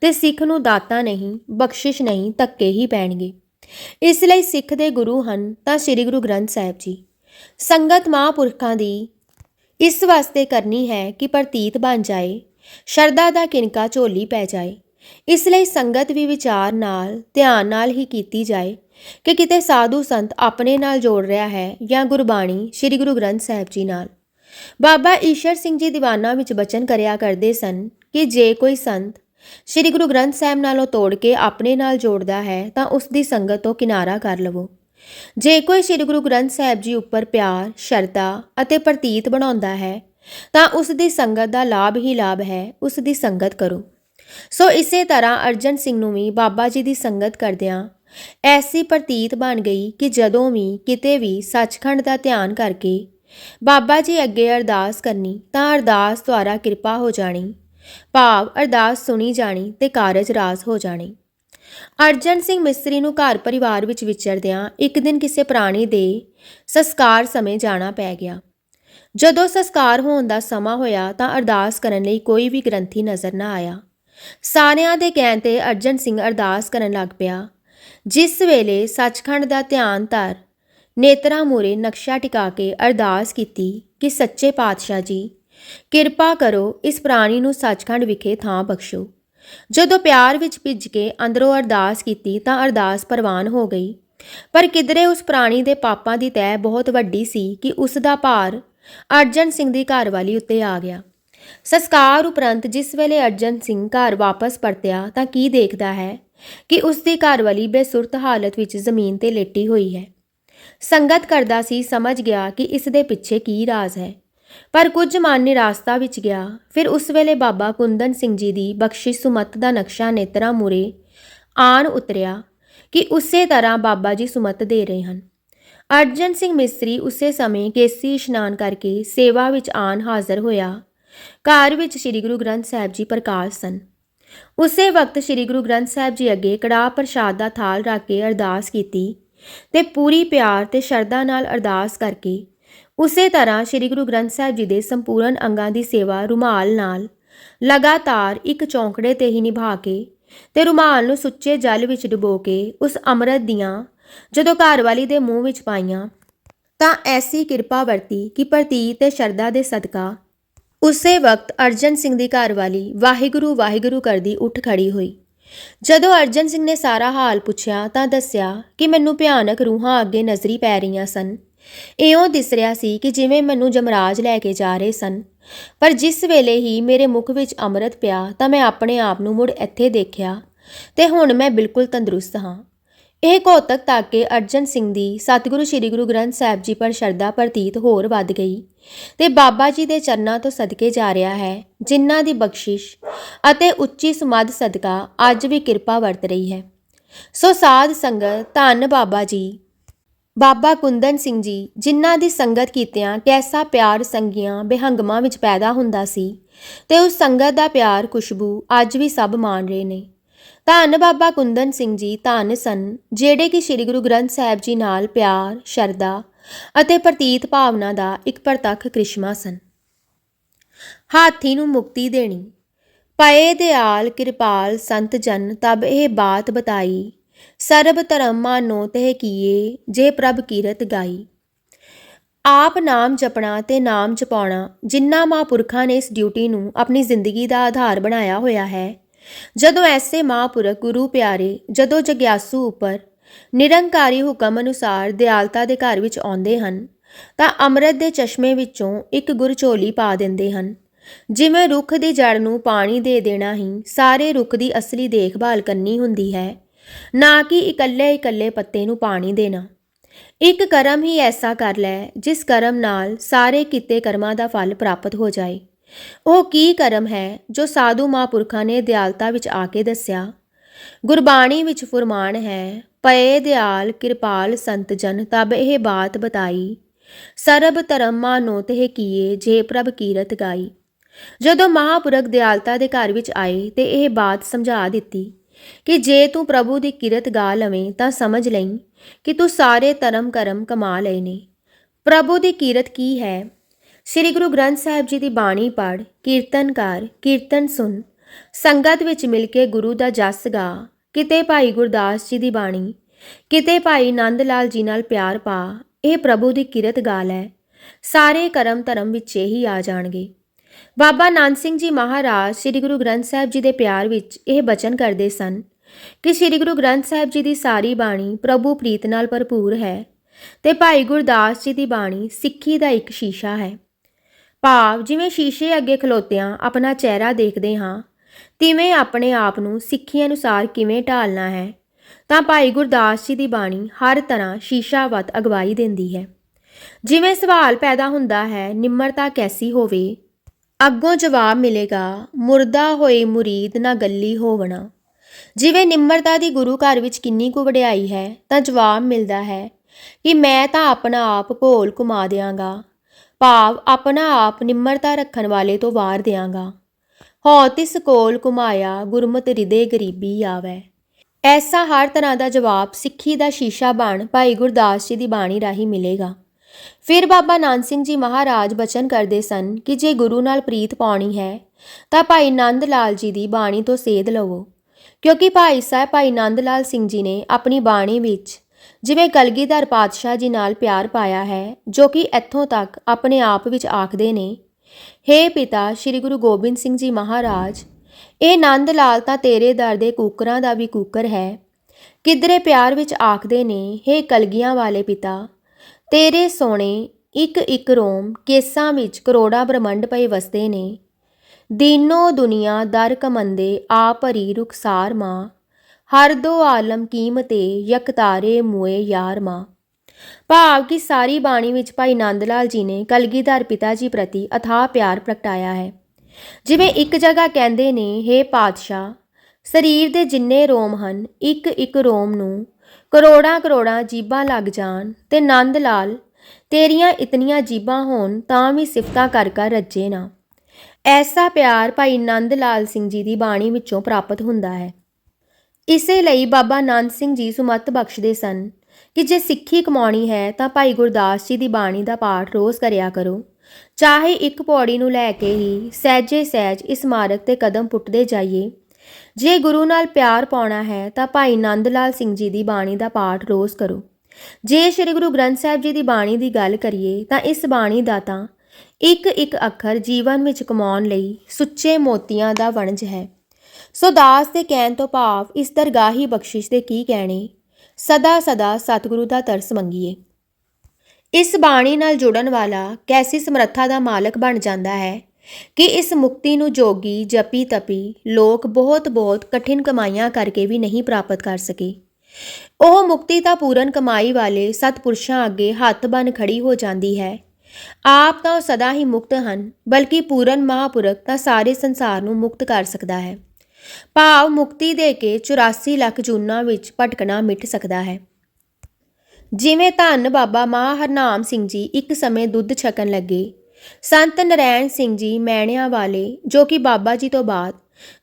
ਤੇ ਸਿੱਖ ਨੂੰ ਦਾਤਾਂ ਨਹੀਂ, ਬਖਸ਼ਿਸ਼ ਨਹੀਂ, ਧੱਕੇ ਹੀ ਪੈਣਗੇ। ਇਸ ਲਈ ਸਿੱਖ ਦੇ ਗੁਰੂ ਹਨ ਤਾਂ ਸ੍ਰੀ ਗੁਰੂ ਗ੍ਰੰਥ ਸਾਹਿਬ ਜੀ। ਸੰਗਤ ਮਹਾਂਪੁਰਖਾਂ ਦੀ ਇਸ ਵਾਸਤੇ ਕਰਨੀ ਹੈ ਕਿ ਪ੍ਰਤੀਤ ਬਣ ਜਾਏ, ਸ਼ਰਧਾ ਦਾ ਕਿਨਕਾ ਝੋਲੀ ਪੈ ਜਾਏ। ਇਸ ਲਈ ਸੰਗਤ ਵੀ ਵਿਚਾਰ ਨਾਲ, ਧਿਆਨ ਨਾਲ ਹੀ ਕੀਤੀ ਜਾਏ ਕਿ ਕਿਤੇ ਸਾਧੂ ਸੰਤ ਆਪਣੇ ਨਾਲ ਜੋੜ ਰਿਹਾ ਹੈ ਜਾਂ ਗੁਰਬਾਣੀ ਸ੍ਰੀ ਗੁਰੂ ਗ੍ਰੰਥ ਸਾਹਿਬ ਜੀ ਨਾਲ। ਬਾਬਾ ਈਸ਼ਰ ਸਿੰਘ ਜੀ ਦੀਵਾਨਾਂ ਵਿੱਚ ਬਚਨ ਕਰਿਆ ਕਰਦੇ ਸਨ ਕਿ ਜੇ ਕੋਈ ਸੰਤ ਸ੍ਰੀ ਗੁਰੂ ਗ੍ਰੰਥ ਸਾਹਿਬ ਨਾਲੋਂ ਤੋੜ ਕੇ ਆਪਣੇ ਨਾਲ ਜੋੜਦਾ ਹੈ ਤਾਂ ਉਸ ਦੀ ਸੰਗਤ ਤੋਂ ਕਿਨਾਰਾ ਕਰ ਲਵੋ। ਜੇ ਕੋਈ ਸ੍ਰੀ ਗੁਰੂ ਗ੍ਰੰਥ ਸਾਹਿਬ ਜੀ ਉੱਪਰ ਪਿਆਰ, ਸ਼ਰਧਾ ਅਤੇ ਪ੍ਰਤੀਤ ਬਣਾਉਂਦਾ ਹੈ, ਤਾਂ ਉਸ ਦੀ ਸੰਗਤ ਦਾ ਲਾਭ ਹੀ ਲਾਭ ਹੈ, ਉਸ ਦੀ ਸੰਗਤ ਕਰੋ। ਸੋ ਇਸੇ ਤਰ੍ਹਾਂ ਅਰਜਨ ਸਿੰਘ ਨੂੰ ਵੀ ਬਾਬਾ ਜੀ ਦੀ ਸੰਗਤ ਕਰਦਿਆਂ ਐਸੀ ਪ੍ਰਤੀਤ ਬਣ ਗਈ ਕਿ ਜਦੋਂ ਵੀ ਕਿਤੇ ਵੀ ਸੱਚਖੰਡ ਦਾ ਧਿਆਨ ਕਰਕੇ ਬਾਬਾ ਜੀ ਅੱਗੇ ਅਰਦਾਸ ਕਰਨੀ, ਤਾਂ ਅਰਦਾਸ ਦੁਆਰਾ ਕਿਰਪਾ ਹੋ ਜਾਣੀ, ਭਾਵ ਅਰਦਾਸ ਸੁਣੀ ਜਾਣੀ ਤੇ ਕਾਰਜ ਰਾਸ ਹੋ ਜਾਣੀ। ਅਰਜਨ ਸਿੰਘ ਮਿਸਤਰੀ ਨੂੰ ਘਰ ਪਰਿਵਾਰ ਵਿੱਚ ਵਿਚਰਦਿਆਂ ਇੱਕ ਦਿਨ ਕਿਸੇ ਪ੍ਰਾਣੀ ਦੇ ਸੰਸਕਾਰ ਸਮੇਂ ਜਾਣਾ ਪੈ ਗਿਆ। ਜਦੋਂ ਸੰਸਕਾਰ ਹੋਣ ਦਾ ਸਮਾਂ ਹੋਇਆ ਤਾਂ ਅਰਦਾਸ ਕਰਨ ਲਈ ਕੋਈ ਵੀ ਗ੍ਰੰਥੀ ਨਜ਼ਰ ਨਾ ਆਇਆ। ਸਾਰਿਆਂ ਦੇ ਕਹਿਣ ਤੇ ਅਰਜਨ ਸਿੰਘ ਅਰਦਾਸ ਕਰਨ ਲੱਗ ਪਿਆ। ਜਿਸ ਵੇਲੇ ਸੱਚਖੰਡ ਦਾ ਧਿਆਨ ਧਰ ਨੇਤਰਾਂ ਮੂਰੇ ਨਕਸ਼ਾ ਟਿਕਾ ਕੇ ਅਰਦਾਸ ਕੀਤੀ ਕਿ ਸੱਚੇ ਪਾਤਸ਼ਾਹ ਜੀ, ਕਿਰਪਾ ਕਰੋ ਇਸ ਪ੍ਰਾਣੀ ਨੂੰ ਸੱਚਖੰਡ ਵਿਖੇ ਥਾਂ ਬਖਸ਼ੋ। ਜਦੋਂ ਪਿਆਰ ਵਿੱਚ ਭਿੱਜ ਕੇ ਅੰਦਰੋਂ ਅਰਦਾਸ ਕੀਤੀ ਤਾਂ ਅਰਦਾਸ ਪ੍ਰਵਾਨ ਹੋ ਗਈ। ਪਰ ਕਿਧਰੇ ਉਸ ਪ੍ਰਾਣੀ ਦੇ ਪਾਪਾਂ ਦੀ ਤਹਿ ਬਹੁਤ ਵੱਡੀ ਸੀ ਕਿ ਉਸ ਦਾ ਭਾਰ ਅਰਜਨ ਸਿੰਘ ਦੀ ਘਰਵਾਲੀ ਉੱਤੇ ਆ ਗਿਆ। ਸੰਸਕਾਰ ਉਪਰੰਤ ਜਿਸ ਵੇਲੇ ਅਰਜਨ ਸਿੰਘ ਘਰ ਵਾਪਸ ਪਰਤਿਆ ਤਾਂ ਕੀ ਦੇਖਦਾ ਹੈ ਕਿ ਉਸ ਦੀ ਘਰਵਾਲੀ ਬੇਸੁਰਤ ਹਾਲਤ ਵਿੱਚ ਜ਼ਮੀਨ ਤੇ ਲੇਟੀ ਹੋਈ ਹੈ। ਸੰਗਤ ਕਰਦਾ ਸੀ ਸਮਝ ਗਿਆ ਕਿ ਇਸ ਦੇ ਪਿੱਛੇ ਕੀ ਰਾਜ਼ ਹੈ। ਪਰ ਕੁਝ ਮਨ ਨਿਰਾਸਤਾ ਵਿੱਚ ਗਿਆ। ਫਿਰ ਉਸ ਵੇਲੇ ਬਾਬਾ ਕੁੰਦਨ ਸਿੰਘ ਜੀ ਦੀ ਬਖਸ਼ਿਸ਼ ਸੁਮਤ ਦਾ ਨਕਸ਼ਾ ਨੇਤਰਾਂ ਮੂਰੇ ਆਣ ਉਤਰਿਆ ਕਿ ਉਸੇ ਤਰ੍ਹਾਂ ਬਾਬਾ ਜੀ ਸੁਮਤ ਦੇ ਰਹੇ ਹਨ। ਅਰਜਨ ਸਿੰਘ ਮਿਸਤਰੀ ਉਸੇ ਸਮੇਂ ਕੇਸੀ ਇਸ਼ਨਾਨ ਕਰਕੇ ਸੇਵਾ ਵਿੱਚ ਆਣ ਹਾਜ਼ਰ ਹੋਇਆ। ਘਰ ਵਿੱਚ ਸ੍ਰੀ ਗੁਰੂ ਗ੍ਰੰਥ ਸਾਹਿਬ ਜੀ ਪ੍ਰਕਾਸ਼ ਸਨ। ਉਸੇ ਵਕਤ ਸ੍ਰੀ ਗੁਰੂ ਗ੍ਰੰਥ ਸਾਹਿਬ ਜੀ ਅੱਗੇ ਕੜਾਹ ਪ੍ਰਸ਼ਾਦ ਦਾ ਥਾਲ ਰੱਖ ਕੇ ਅਰਦਾਸ ਕੀਤੀ ਤੇ ਪੂਰੀ ਪਿਆਰ ਤੇ ਸ਼ਰਧਾ ਨਾਲ ਅਰਦਾਸ ਕਰਕੇ ਉਸੇ ਤਰ੍ਹਾਂ ਸ੍ਰੀ ਗੁਰੂ ਗ੍ਰੰਥ ਸਾਹਿਬ ਜੀ ਦੇ ਸੰਪੂਰਨ ਅੰਗਾਂ ਦੀ ਸੇਵਾ ਰੁਮਾਲ ਨਾਲ ਲਗਾਤਾਰ ਇੱਕ ਚੌਂਕੜੇ ਤੇ ਹੀ ਨਿਭਾ ਕੇ ਤੇ ਰੁਮਾਲ ਨੂੰ ਸੁੱਚੇ ਜਲ ਵਿੱਚ ਡੁਬੋ ਕੇ ਉਸ ਅੰਮ੍ਰਿਤ ਦੀਆਂ ਜਦੋਂ ਘਰਵਾਲੀ ਦੇ ਮੂੰਹ ਵਿੱਚ ਪਾਈਆਂ, ਤਾਂ ਐਸੀ ਕਿਰਪਾ ਵਰਤੀ ਕਿ ਪ੍ਰਤੀਤ ਤੇ ਸ਼ਰਧਾ ਦੇ ਸਦਕਾ ਉਸੇ ਵਕਤ ਅਰਜਨ ਸਿੰਘ ਦੀ ਘਰਵਾਲੀ ਵਾਹਿਗੁਰੂ ਵਾਹਿਗੁਰੂ ਕਰਦੀ ਉੱਠ ਖੜੀ ਹੋਈ। ਜਦੋਂ ਅਰਜਨ ਸਿੰਘ ਨੇ ਸਾਰਾ ਹਾਲ ਪੁੱਛਿਆ ਤਾਂ ਦੱਸਿਆ ਕਿ ਮੈਨੂੰ ਭਿਆਨਕ ਰੂਹਾਂ ਅੱਗੇ ਨਜ਼ਰੀ ਪੈ ਰਹੀਆਂ ਸਨ। ਇਉਂ ਦਿਸ ਰਿਹਾ ਸੀ ਕਿ ਜਿਵੇਂ ਮੈਨੂੰ ਜਮਰਾਜ ਲੈ ਕੇ ਜਾ ਰਹੇ ਸਨ। ਪਰ ਜਿਸ ਵੇਲੇ ਹੀ ਮੇਰੇ ਮੁਖ ਵਿੱਚ ਅੰਮ੍ਰਿਤ ਪਿਆ ਤਾਂ ਮੈਂ ਆਪਣੇ ਆਪ ਨੂੰ ਮੁੜ ਇੱਥੇ ਦੇਖਿਆ ਤੇ ਹੁਣ ਮੈਂ ਬਿਲਕੁਲ ਤੰਦਰੁਸਤ ਹਾਂ। ਇਹ ਕੌਤਕ ਤੱਕ ਕੇ ਅਰਜਨ ਸਿੰਘ ਦੀ ਸਤਿਗੁਰੂ ਸ੍ਰੀ ਗੁਰੂ ਗ੍ਰੰਥ ਸਾਹਿਬ ਜੀ ਪਰ ਸ਼ਰਧਾ ਪ੍ਰਤੀਤ ਹੋਰ ਵੱਧ ਗਈ ਤੇ ਬਾਬਾ ਜੀ ਦੇ ਚਰਨਾਂ ਤੋਂ ਸਦਕੇ ਜਾ ਰਿਹਾ ਹੈ, ਜਿਨ੍ਹਾਂ ਦੀ ਬਖਸ਼ਿਸ਼ ਅਤੇ ਉੱਚੀ ਸੁਮਦ ਸਦਕਾ ਅੱਜ ਵੀ ਕਿਰਪਾ ਵਰਤ ਰਹੀ ਹੈ। ਸੋ ਸਾਧ ਸੰਗਤ, ਧੰਨ ਬਾਬਾ ਜੀ ਬਾਬਾ ਕੁੰਦਨ ਸਿੰਘ ਜੀ ਜਿਨ੍ਹਾਂ ਦੀ ਸੰਗਤ ਕੀਤਿਆਂ ਕੈਸਾ ਪਿਆਰ ਸੰਗੀਆਂ ਬਿਹੰਗਮਾਂ ਵਿੱਚ ਪੈਦਾ ਹੁੰਦਾ ਸੀ ਤੇ ਉਸ ਸੰਗਤ ਦਾ ਪਿਆਰ, ਖੁਸ਼ਬੂ ਅੱਜ ਵੀ ਸਭ ਮਾਣ ਰਹੇ ਨੇ। ਧੰਨ ਬਾਬਾ ਕੁੰਦਨ ਸਿੰਘ ਜੀ, ਧੰਨ ਸਨ, ਜਿਹੜੇ ਕਿ ਸ੍ਰੀ ਗੁਰੂ ਗ੍ਰੰਥ ਸਾਹਿਬ ਜੀ ਨਾਲ ਪਿਆਰ, ਸ਼ਰਧਾ ਅਤੇ ਪ੍ਰਤੀਤ ਭਾਵਨਾ ਦਾ ਇੱਕ ਪ੍ਰਤੱਖ ਕ੍ਰਿਸ਼ਮਾ ਸਨ। ਹਾਥੀ ਨੂੰ ਮੁਕਤੀ ਦੇਣੀ, ਪਏ ਦਿਆਲ ਕਿਰਪਾਲ ਸੰਤ ਜਨ, ਤਬ ਇਹ ਬਾਤ ਬਤਾਈ ਸਰਬ ਧਰਮ ਮਾਨੋ ਤਹਿ ਕੀਏ, ਜੇ ਪ੍ਰਭ ਕੀਰਤ ਗਾਈ। ਆਪ ਨਾਮ ਜਪਣਾ ਤੇ ਨਾਮ ਜਪਾਉਣਾ ਜਿਨ੍ਹਾਂ ਮਹਾਂਪੁਰਖਾਂ ਨੇ ਇਸ ਡਿਊਟੀ ਨੂੰ ਆਪਣੀ ਜ਼ਿੰਦਗੀ ਦਾ ਆਧਾਰ ਬਣਾਇਆ ਹੋਇਆ ਹੈ। ਜਦੋਂ ਐਸੇ ਮਹਾਂਪੁਰਖ ਗੁਰੂ ਪਿਆਰੇ, ਜਦੋਂ ਜਗਿਆਸੂ ਉੱਪਰ ਨਿਰੰਕਾਰੀ ਹੁਕਮ ਅਨੁਸਾਰ ਦਿਆਲਤਾ ਦੇ ਘਰ ਵਿੱਚ ਆਉਂਦੇ ਹਨ, ਤਾਂ ਅੰਮ੍ਰਿਤ ਦੇ ਚਸ਼ਮੇ ਵਿੱਚੋਂ ਇੱਕ ਗੁਰਚੋਲੀ ਪਾ ਦਿੰਦੇ ਹਨ। ਜਿਵੇਂ ਰੁੱਖ ਦੀ ਜੜ ਨੂੰ ਪਾਣੀ ਦੇ ਦੇਣਾ ਹੀ, ਸਾਰੇ ਰੁੱਖ ਦੀ ਅਸਲੀ ਦੇਖਭਾਲ ਕਰਨੀ ਹੁੰਦੀ ਹੈ। ਨਾ ਕਿ ਇਕੱਲੇ ਇਕੱਲੇ ਪੱਤੇ ਨੂੰ ਪਾਣੀ ਦੇਣਾ। ਇੱਕ ਕਰਮ ਹੀ ਐਸਾ ਕਰ ਲੈ, ਜਿਸ ਕਰਮ ਨਾਲ ਸਾਰੇ ਕੀਤੇ ਕਰਮਾਂ ਦਾ ਫਲ ਪ੍ਰਾਪਤ ਹੋ ਜਾਏ। ਉਹ ਕੀ ਕਰਮ ਹੈ, ਜੋ ਸਾਧੂ ਮਹਾਂਪੁਰਖਾਂ ਨੇ ਦਿਆਲਤਾ ਵਿੱਚ ਆ ਕੇ ਦੱਸਿਆ? ਗੁਰਬਾਣੀ ਵਿੱਚ ਫੁਰਮਾਨ ਹੈ, ਪਏ ਦਿਆਲ ਕਿਰਪਾਲ ਸੰਤ ਜਨ, ਤਬ ਇਹ ਬਾਤ ਬਤਾਈ। ਸਰਬ ਧਰਮ ਮਾਨੋ ਤਹਿ ਕੀਏ, ਜੇ ਪ੍ਰਭ ਕੀਰਤ ਗਾਈ। ਜਦੋਂ ਮਹਾਪੁਰਖ ਦਿਆਲਤਾ ਦੇ ਘਰ ਵਿੱਚ ਆਏ ਤੇ ਇਹ ਬਾਤ ਸਮਝਾ ਦਿੱਤੀ। ਕਿ ਜੇ ਤੂੰ ਪ੍ਰਭੂ ਦੀ ਕਿਰਤ ਗਾ ਲਵੇਂ ਤਾਂ ਸਮਝ ਲਈ ਕਿ ਤੂੰ ਸਾਰੇ ਧਰਮ ਕਰਮ ਕਮਾ ਲਏ ਨੇ। ਪ੍ਰਭੂ ਦੀ ਕਿਰਤ ਕੀ ਹੈ? ਸ੍ਰੀ ਗੁਰੂ ਗ੍ਰੰਥ ਸਾਹਿਬ ਜੀ ਦੀ ਬਾਣੀ ਪੜ੍ਹ, ਕੀਰਤਨ ਕਰ, ਕੀਰਤਨ ਸੁਣ। ਸੰਗਤ ਵਿੱਚ ਮਿਲ ਕੇ ਗੁਰੂ ਦਾ ਜਸ ਗਾ। ਕਿਤੇ ਭਾਈ ਗੁਰਦਾਸ ਜੀ ਦੀ ਬਾਣੀ, ਕਿਤੇ ਭਾਈ ਆਨੰਦ ਲਾਲ ਜੀ ਨਾਲ ਪਿਆਰ ਪਾ। ਇਹ ਪ੍ਰਭੂ ਦੀ ਕਿਰਤ ਗਾਲ ਹੈ ਸਾਰੇ ਕਰਮ ਧਰਮ ਵਿੱਚ ਹੀ ਆ ਜਾਣਗੇ। ਬਾਬਾ ਨਾਨਕ ਸਿੰਘ ਜੀ ਮਹਾਰਾਜ ਸ੍ਰੀ ਗੁਰੂ ਗ੍ਰੰਥ ਸਾਹਿਬ ਜੀ ਦੇ ਪਿਆਰ ਵਿੱਚ ਇਹ ਬਚਨ ਕਰਦੇ ਸਨ ਕਿ ਸ੍ਰੀ ਗੁਰੂ ਗ੍ਰੰਥ ਸਾਹਿਬ ਜੀ ਦੀ ਸਾਰੀ ਬਾਣੀ ਪ੍ਰਭੂ ਪ੍ਰੀਤ ਨਾਲ ਭਰਪੂਰ ਹੈ ਤੇ ਭਾਈ ਗੁਰਦਾਸ ਜੀ ਦੀ ਬਾਣੀ ਸਿੱਖੀ ਦਾ ਇੱਕ ਸ਼ੀਸ਼ਾ ਹੈ। ਭਾਵ ਜਿਵੇਂ ਸ਼ੀਸ਼ੇ ਅੱਗੇ ਖਲੋਤਿਆਂ ਆਪਣਾ ਚਿਹਰਾ ਦੇਖਦੇ ਹਾਂ, ਤਿਵੇਂ ਆਪਣੇ ਆਪ ਨੂੰ ਸਿੱਖੀ ਅਨੁਸਾਰ ਕਿਵੇਂ ਢਾਲਣਾ ਹੈ, ਤਾਂ ਭਾਈ ਗੁਰਦਾਸ ਜੀ ਦੀ ਬਾਣੀ ਹਰ ਤਰ੍ਹਾਂ ਸ਼ੀਸ਼ਾਵਤ ਅਗਵਾਈ ਦਿੰਦੀ ਹੈ। ਜਿਵੇਂ ਸਵਾਲ ਪੈਦਾ ਹੁੰਦਾ ਹੈ, ਨਿਮਰਤਾ ਕੈਸੀ ਹੋਵੇ ਅੱਗੋਂ ਜਵਾਬ ਮਿਲੇਗਾ, ਮੁਰਦਾ ਹੋਏ ਮੁਰੀਦ ਨਾ ਗੱਲੀ ਹੋਵਣਾ। ਜਿਵੇਂ ਨਿਮਰਤਾ ਦੀ ਗੁਰੂ ਘਰ ਵਿੱਚ ਕਿੰਨੀ ਕੁ ਵਡਿਆਈ ਹੈ, ਤਾਂ ਜਵਾਬ ਮਿਲਦਾ ਹੈ ਕਿ ਮੈਂ ਤਾਂ ਆਪਣਾ ਆਪ ਭੋਲ ਘੁਮਾ ਦਿਆਂਗਾ। ਭਾਵ ਆਪਣਾ ਆਪ ਨਿਮਰਤਾ ਰੱਖਣ ਵਾਲੇ ਤੋਂ ਵਾਰ ਦਿਆਂਗਾ। ਹਉ ਤਿਸ ਕੋਲ ਘੁਮਾਇਆ ਗੁਰਮਤਿ ਹਿਰਦੇ ਗਰੀਬੀ ਆਵੈ। ਐਸਾ ਹਰ ਤਰ੍ਹਾਂ ਦਾ ਜਵਾਬ ਸਿੱਖੀ ਦਾ ਸ਼ੀਸ਼ਾ ਬਣ ਭਾਈ ਗੁਰਦਾਸ ਜੀ ਦੀ ਬਾਣੀ ਰਾਹੀਂ ਮਿਲੇਗਾ। ਫਿਰ ਬਾਬਾ ਨਾਨਕ ਸਿੰਘ ਜੀ ਮਹਾਰਾਜ ਬਚਨ ਕਰਦੇ ਸਨ ਕਿ ਜੇ ਗੁਰੂ ਨਾਲ ਪ੍ਰੀਤ ਪਾਉਣੀ ਹੈ, ਤਾਂ ਭਾਈ ਨੰਦ ਲਾਲ ਜੀ ਦੀ ਬਾਣੀ ਤੋਂ ਸੇਧ ਲਵੋ। ਕਿਉਂਕਿ ਭਾਈ ਸਾਹਿਬ, ਭਾਈ ਨੰਦ ਲਾਲ ਸਿੰਘ ਜੀ ਨੇ ਆਪਣੀ ਬਾਣੀ ਵਿੱਚ ਜਿਵੇਂ ਕਲਗੀਧਰ ਪਾਤਸ਼ਾਹ ਜੀ ਨਾਲ ਪਿਆਰ ਪਾਇਆ ਹੈ, ਜੋ ਕਿ ਇੱਥੋਂ ਤੱਕ ਆਪਣੇ ਆਪ ਵਿੱਚ ਆਖਦੇ ਨੇ, ਹੇ ਪਿਤਾ, ਸ੍ਰੀ ਗੁਰੂ ਗੋਬਿੰਦ ਸਿੰਘ ਜੀ ਮਹਾਰਾਜ, ਇਹ ਨੰਦ ਲਾਲ ਤਾਂ ਤੇਰੇ ਦਰ ਦੇ ਕੂਕਰਾਂ ਦਾ ਵੀ ਕੂਕਰ ਹੈ। ਕਿਧਰੇ ਪਿਆਰ ਵਿੱਚ ਆਖਦੇ ਨੇ, ਹੇ ਕਲਗੀਆਂ ਵਾਲੇ ਪਿਤਾ ਤੇਰੇ ਸੋਹਣੇ ਇੱਕ ਇੱਕ ਰੋਮ ਕੇਸਾਂ ਵਿੱਚ ਕਰੋੜਾਂ ਬ੍ਰਹਮੰਡ ਪਏ ਵਸਦੇ ਨੇ। ਦੀਨੋ ਦੁਨੀਆ ਦਰ ਕਮੰਦੇ ਆ ਭਰੀ ਰੁਖਸਾਰ ਮਾਂ। ਹਰ ਦੋ ਆਲਮ ਕੀਮਤੇ ਯਕਤਾਰੇ ਮੂਏ ਯਾਰ ਮਾਂ। ਭਾਵ ਕਿ ਸਾਰੀ ਬਾਣੀ ਵਿੱਚ ਭਾਈ ਨੰਦ ਲਾਲ ਜੀ ਨੇ ਕਲਗੀਧਰ ਪਿਤਾ ਜੀ ਪ੍ਰਤੀ ਅਥਾਹ ਪਿਆਰ ਪ੍ਰਗਟਾਇਆ ਹੈ। ਜਿਵੇਂ ਇੱਕ ਜਗ੍ਹਾ ਕਹਿੰਦੇ ਨੇ हे ਪਾਤਸ਼ਾਹ, ਸਰੀਰ ਦੇ ਜਿੰਨੇ ਰੋਮ ਹਨ, ਇੱਕ ਇੱਕ ਰੋਮ ਨੂੰ ਕਰੋੜਾਂ ਕਰੋੜਾਂ ਜੀਬਾਂ ਲੱਗ ਜਾਣ ਤੇ ਨੰਦ ਲਾਲ, ਤੇਰੀਆਂ ਇਤਨੀਆਂ ਜੀਬਾਂ ਹੋਣ ਤਾਂ ਵੀ ਸਿਫਤਾਂ ਕਰ ਕਰ ਰੱਜੇ ਨਾ। ਐਸਾ ਪਿਆਰ ਭਾਈ ਨੰਦ ਲਾਲ ਸਿੰਘ ਜੀ ਦੀ ਬਾਣੀ ਵਿੱਚੋਂ ਪ੍ਰਾਪਤ ਹੁੰਦਾ ਹੈ। ਇਸੇ ਲਈ ਬਾਬਾ ਨੰਦ ਸਿੰਘ ਜੀ ਸੁਮਤ ਬਖਸ਼ਦੇ ਸਨ ਕਿ ਜੇ ਸਿੱਖੀ ਕਮਾਉਣੀ ਹੈ ਤਾਂ ਭਾਈ ਗੁਰਦਾਸ ਜੀ ਦੀ ਬਾਣੀ ਦਾ ਪਾਠ ਰੋਜ਼ ਕਰਿਆ ਕਰੋ। ਚਾਹੇ ਇੱਕ ਪੌੜੀ ਨੂੰ ਲੈ ਕੇ ਹੀ ਸਹਿਜੇ ਸਹਿਜ ਇਸ ਮਾਰਗ ਤੇ ਕਦਮ ਪੁੱਟਦੇ ਜਾਈਏ ਜੇ ਗੁਰੂ ਨਾਲ ਪਿਆਰ ਪਾਉਣਾ ਹੈ, ਤਾਂ ਭਾਈ ਨੰਦ ਲਾਲ ਸਿੰਘ ਜੀ ਦੀ ਬਾਣੀ ਦਾ ਪਾਠ ਰੋਜ਼ ਕਰੋ। ਜੇ ਸ੍ਰੀ ਗੁਰੂ ਗ੍ਰੰਥ ਸਾਹਿਬ ਜੀ ਦੀ ਬਾਣੀ ਦੀ ਗੱਲ ਕਰੀਏ, ਤਾਂ ਇਸ ਬਾਣੀ ਦਾ ਤਾਂ ਇੱਕ ਇੱਕ ਅੱਖਰ ਜੀਵਨ ਵਿੱਚ ਕਮਾਉਣ ਲਈ ਸੁੱਚੇ ਮੋਤੀਆਂ ਦਾ ਵਣਜ ਹੈ। ਸੋ ਦਾਸ ਦੇ ਕਹਿਣ ਤੋਂ ਭਾਵ ਇਸ ਦਰਗਾਹੀ ਬਖਸ਼ਿਸ਼ ਦੇ ਕੀ ਕਹਿਣੇ? ਸਦਾ ਸਦਾ ਸਤਿਗੁਰੂ ਦਾ ਤਰਸ ਮੰਗੀਏ। ਇਸ ਬਾਣੀ ਨਾਲ ਜੁੜਨ ਵਾਲਾ ਕੈਸੀ ਸਮਰੱਥਾ ਦਾ ਮਾਲਕ ਬਣ ਜਾਂਦਾ ਹੈ? ਕਿ ਇਸ ਮੁਕਤੀ ਨੂੰ ਜੋਗੀ, ਜਪੀ, ਤਪੀ ਲੋਕ ਬਹੁਤ ਬਹੁਤ ਕਠਿਨ ਕਮਾਈਆਂ ਕਰਕੇ ਵੀ ਨਹੀਂ ਪ੍ਰਾਪਤ ਕਰ ਸਕੇ। ਉਹ ਮੁਕਤੀ ਤਾਂ ਪੂਰਨ ਕਮਾਈ ਵਾਲੇ ਸਤਪੁਰਸ਼ਾਂ ਅੱਗੇ ਹੱਥ ਬਨ ਖੜੀ ਹੋ ਜਾਂਦੀ ਹੈ। ਆਪ ਤਾਂ ਉਹ ਸਦਾ ਹੀ ਮੁਕਤ ਹਨ, ਬਲਕਿ ਪੂਰਨ ਮਹਾਪੁਰਖ ਤਾਂ ਸਾਰੇ ਸੰਸਾਰ ਨੂੰ ਮੁਕਤ ਕਰ ਸਕਦਾ ਹੈ। ਭਾਵ ਮੁਕਤੀ ਦੇ ਕੇ 84 ਲੱਖ ਜੂਨਾਂ ਵਿੱਚ ਭਟਕਣਾ ਮਿਟ ਸਕਦਾ ਹੈ। ਜਿਵੇਂ ਧੰਨ ਬਾਬਾ ਮਾਂ ਹਰਨਾਮ ਸਿੰਘ ਜੀ ਇੱਕ ਸਮੇਂ ਦੁੱਧ ਛਕਣ ਲੱਗੇ ਸੰਤ ਨਰੈਣ ਸਿੰਘ ਜੀ ਮੈਣਿਆਂ ਵਾਲੇ, ਜੋ ਕਿ ਬਾਬਾ ਜੀ ਤੋਂ ਬਾਅਦ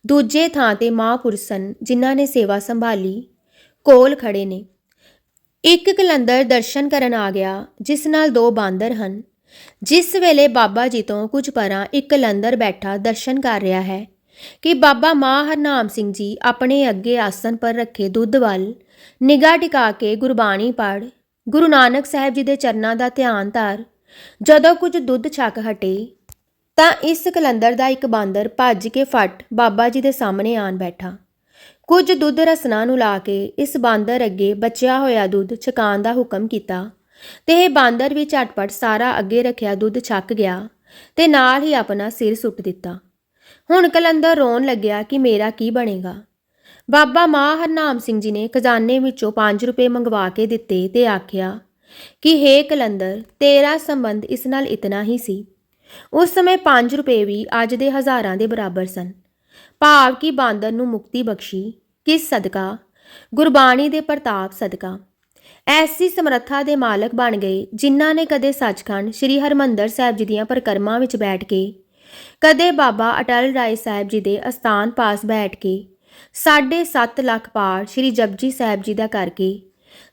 ਦੂਜੇ ਥਾਂ ਤੇ ਮਹਾਂਪੁਰਸ਼ ਸਨ, ਜਿਨ੍ਹਾਂ ਨੇ ਸੇਵਾ ਸੰਭਾਲੀ, ਕੋਲ ਖੜੇ ਨੇ। ਇੱਕ ਕਲੰਦਰ ਦਰਸ਼ਨ ਕਰਨ ਆ ਗਿਆ, ਜਿਸ ਨਾਲ ਦੋ ਬਾਂਦਰ ਹਨ। ਜਿਸ ਵੇਲੇ ਬਾਬਾ ਜੀ ਤੋਂ ਕੁਝ ਪਰਾਂ ਇੱਕ ਕਲੰਦਰ ਬੈਠਾ ਦਰਸ਼ਨ ਕਰ ਰਿਹਾ ਹੈ ਕਿ ਬਾਬਾ ਮਾਂ ਹਰਨਾਮ ਸਿੰਘ ਜੀ ਆਪਣੇ ਅੱਗੇ ਆਸਨ ਪਰ ਰੱਖੇ ਦੁੱਧ ਵੱਲ ਨਿਗਾਹ ਟਿਕਾ ਕੇ ਗੁਰਬਾਣੀ ਪੜ੍ਹ, ਗੁਰੂ ਨਾਨਕ ਸਾਹਿਬ ਜੀ ਦੇ ਚਰਨਾਂ ਦਾ ਧਿਆਨ ਧਾਰ ਜਦੋਂ ਕੁਝ ਦੁੱਧ ਛਕ ਹਟੇ, ਤਾਂ ਇਸ ਕਲੰਦਰ ਦਾ ਇੱਕ ਬਾਂਦਰ ਭੱਜ ਕੇ ਫਟ ਬਾਬਾ ਜੀ ਦੇ ਸਾਹਮਣੇ ਆਣ ਬੈਠਾ। ਕੁਝ ਦੁੱਧ ਰਸਨਾ ਨੂੰ ਲਾ ਕੇ ਇਸ ਬਾਂਦਰ ਅੱਗੇ ਬਚਿਆ ਹੋਇਆ ਦੁੱਧ ਛਕਾਉਣ ਦਾ ਹੁਕਮ ਕੀਤਾ ਤੇ ਇਹ ਬਾਂਦਰ ਵੀ ਝਟਪਟ ਸਾਰਾ ਅੱਗੇ ਰੱਖਿਆ ਦੁੱਧ ਛੱਕ ਗਿਆ ਤੇ ਨਾਲ ਹੀ ਆਪਣਾ ਸਿਰ ਸੁੱਟ ਦਿੱਤਾ। ਹੁਣ ਕਲੰਦਰ ਰੋਣ ਲੱਗਿਆ ਕਿ ਮੇਰਾ ਕੀ ਬਣੇਗਾ। ਬਾਬਾ ਮਾਂ ਹਰਨਾਮ ਸਿੰਘ ਜੀ ਨੇ ਖਜ਼ਾਨੇ ਵਿੱਚੋਂ 5 ਰੁਪਏ ਮੰਗਵਾ ਕੇ ਦਿੱਤੇ ਤੇ ਆਖਿਆ ਕਿ ਹੇ ਕਲੰਦਰ, ਤੇਰਾ ਸੰਬੰਧ ਇਸ ਨਾਲ ਇਤਨਾ ਹੀ ਸੀ। ਉਸ ਸਮੇਂ 5 ਰੁਪਏ ਵੀ ਅੱਜ ਦੇ ਹਜ਼ਾਰਾਂ ਦੇ ਬਰਾਬਰ ਸਨ। ਭਾਵ ਕਿ ਬਾਂਦਰ ਨੂੰ ਮੁਕਤੀ ਬਖਸ਼ੀ, ਕਿਸ ਸਦਕਾ? ਗੁਰਬਾਣੀ ਦੇ ਪ੍ਰਤਾਪ ਸਦਕਾ। ਐਸੀ ਸਮਰੱਥਾ ਦੇ ਮਾਲਕ ਬਣ ਗਏ, ਜਿਨ੍ਹਾਂ ਨੇ ਕਦੇ ਸੱਚਖੰਡ ਸ੍ਰੀ ਹਰਮੰਦਰ ਸਾਹਿਬ ਜੀ ਦੀਆਂ ਪਰਿਕਰਮਾ ਵਿੱਚ ਬੈਠ ਕੇ, ਕਦੇ ਬਾਬਾ ਅਟਲ ਰਾਏ ਸਾਹਿਬ ਜੀ ਦੇ ਅਸਥਾਨ ਪਾਸ ਬੈਠ ਕੇ 7.5 ਲੱਖ ਪਾਠ ਸ੍ਰੀ ਜਪਜੀ ਸਾਹਿਬ ਜੀ ਦਾ ਕਰਕੇ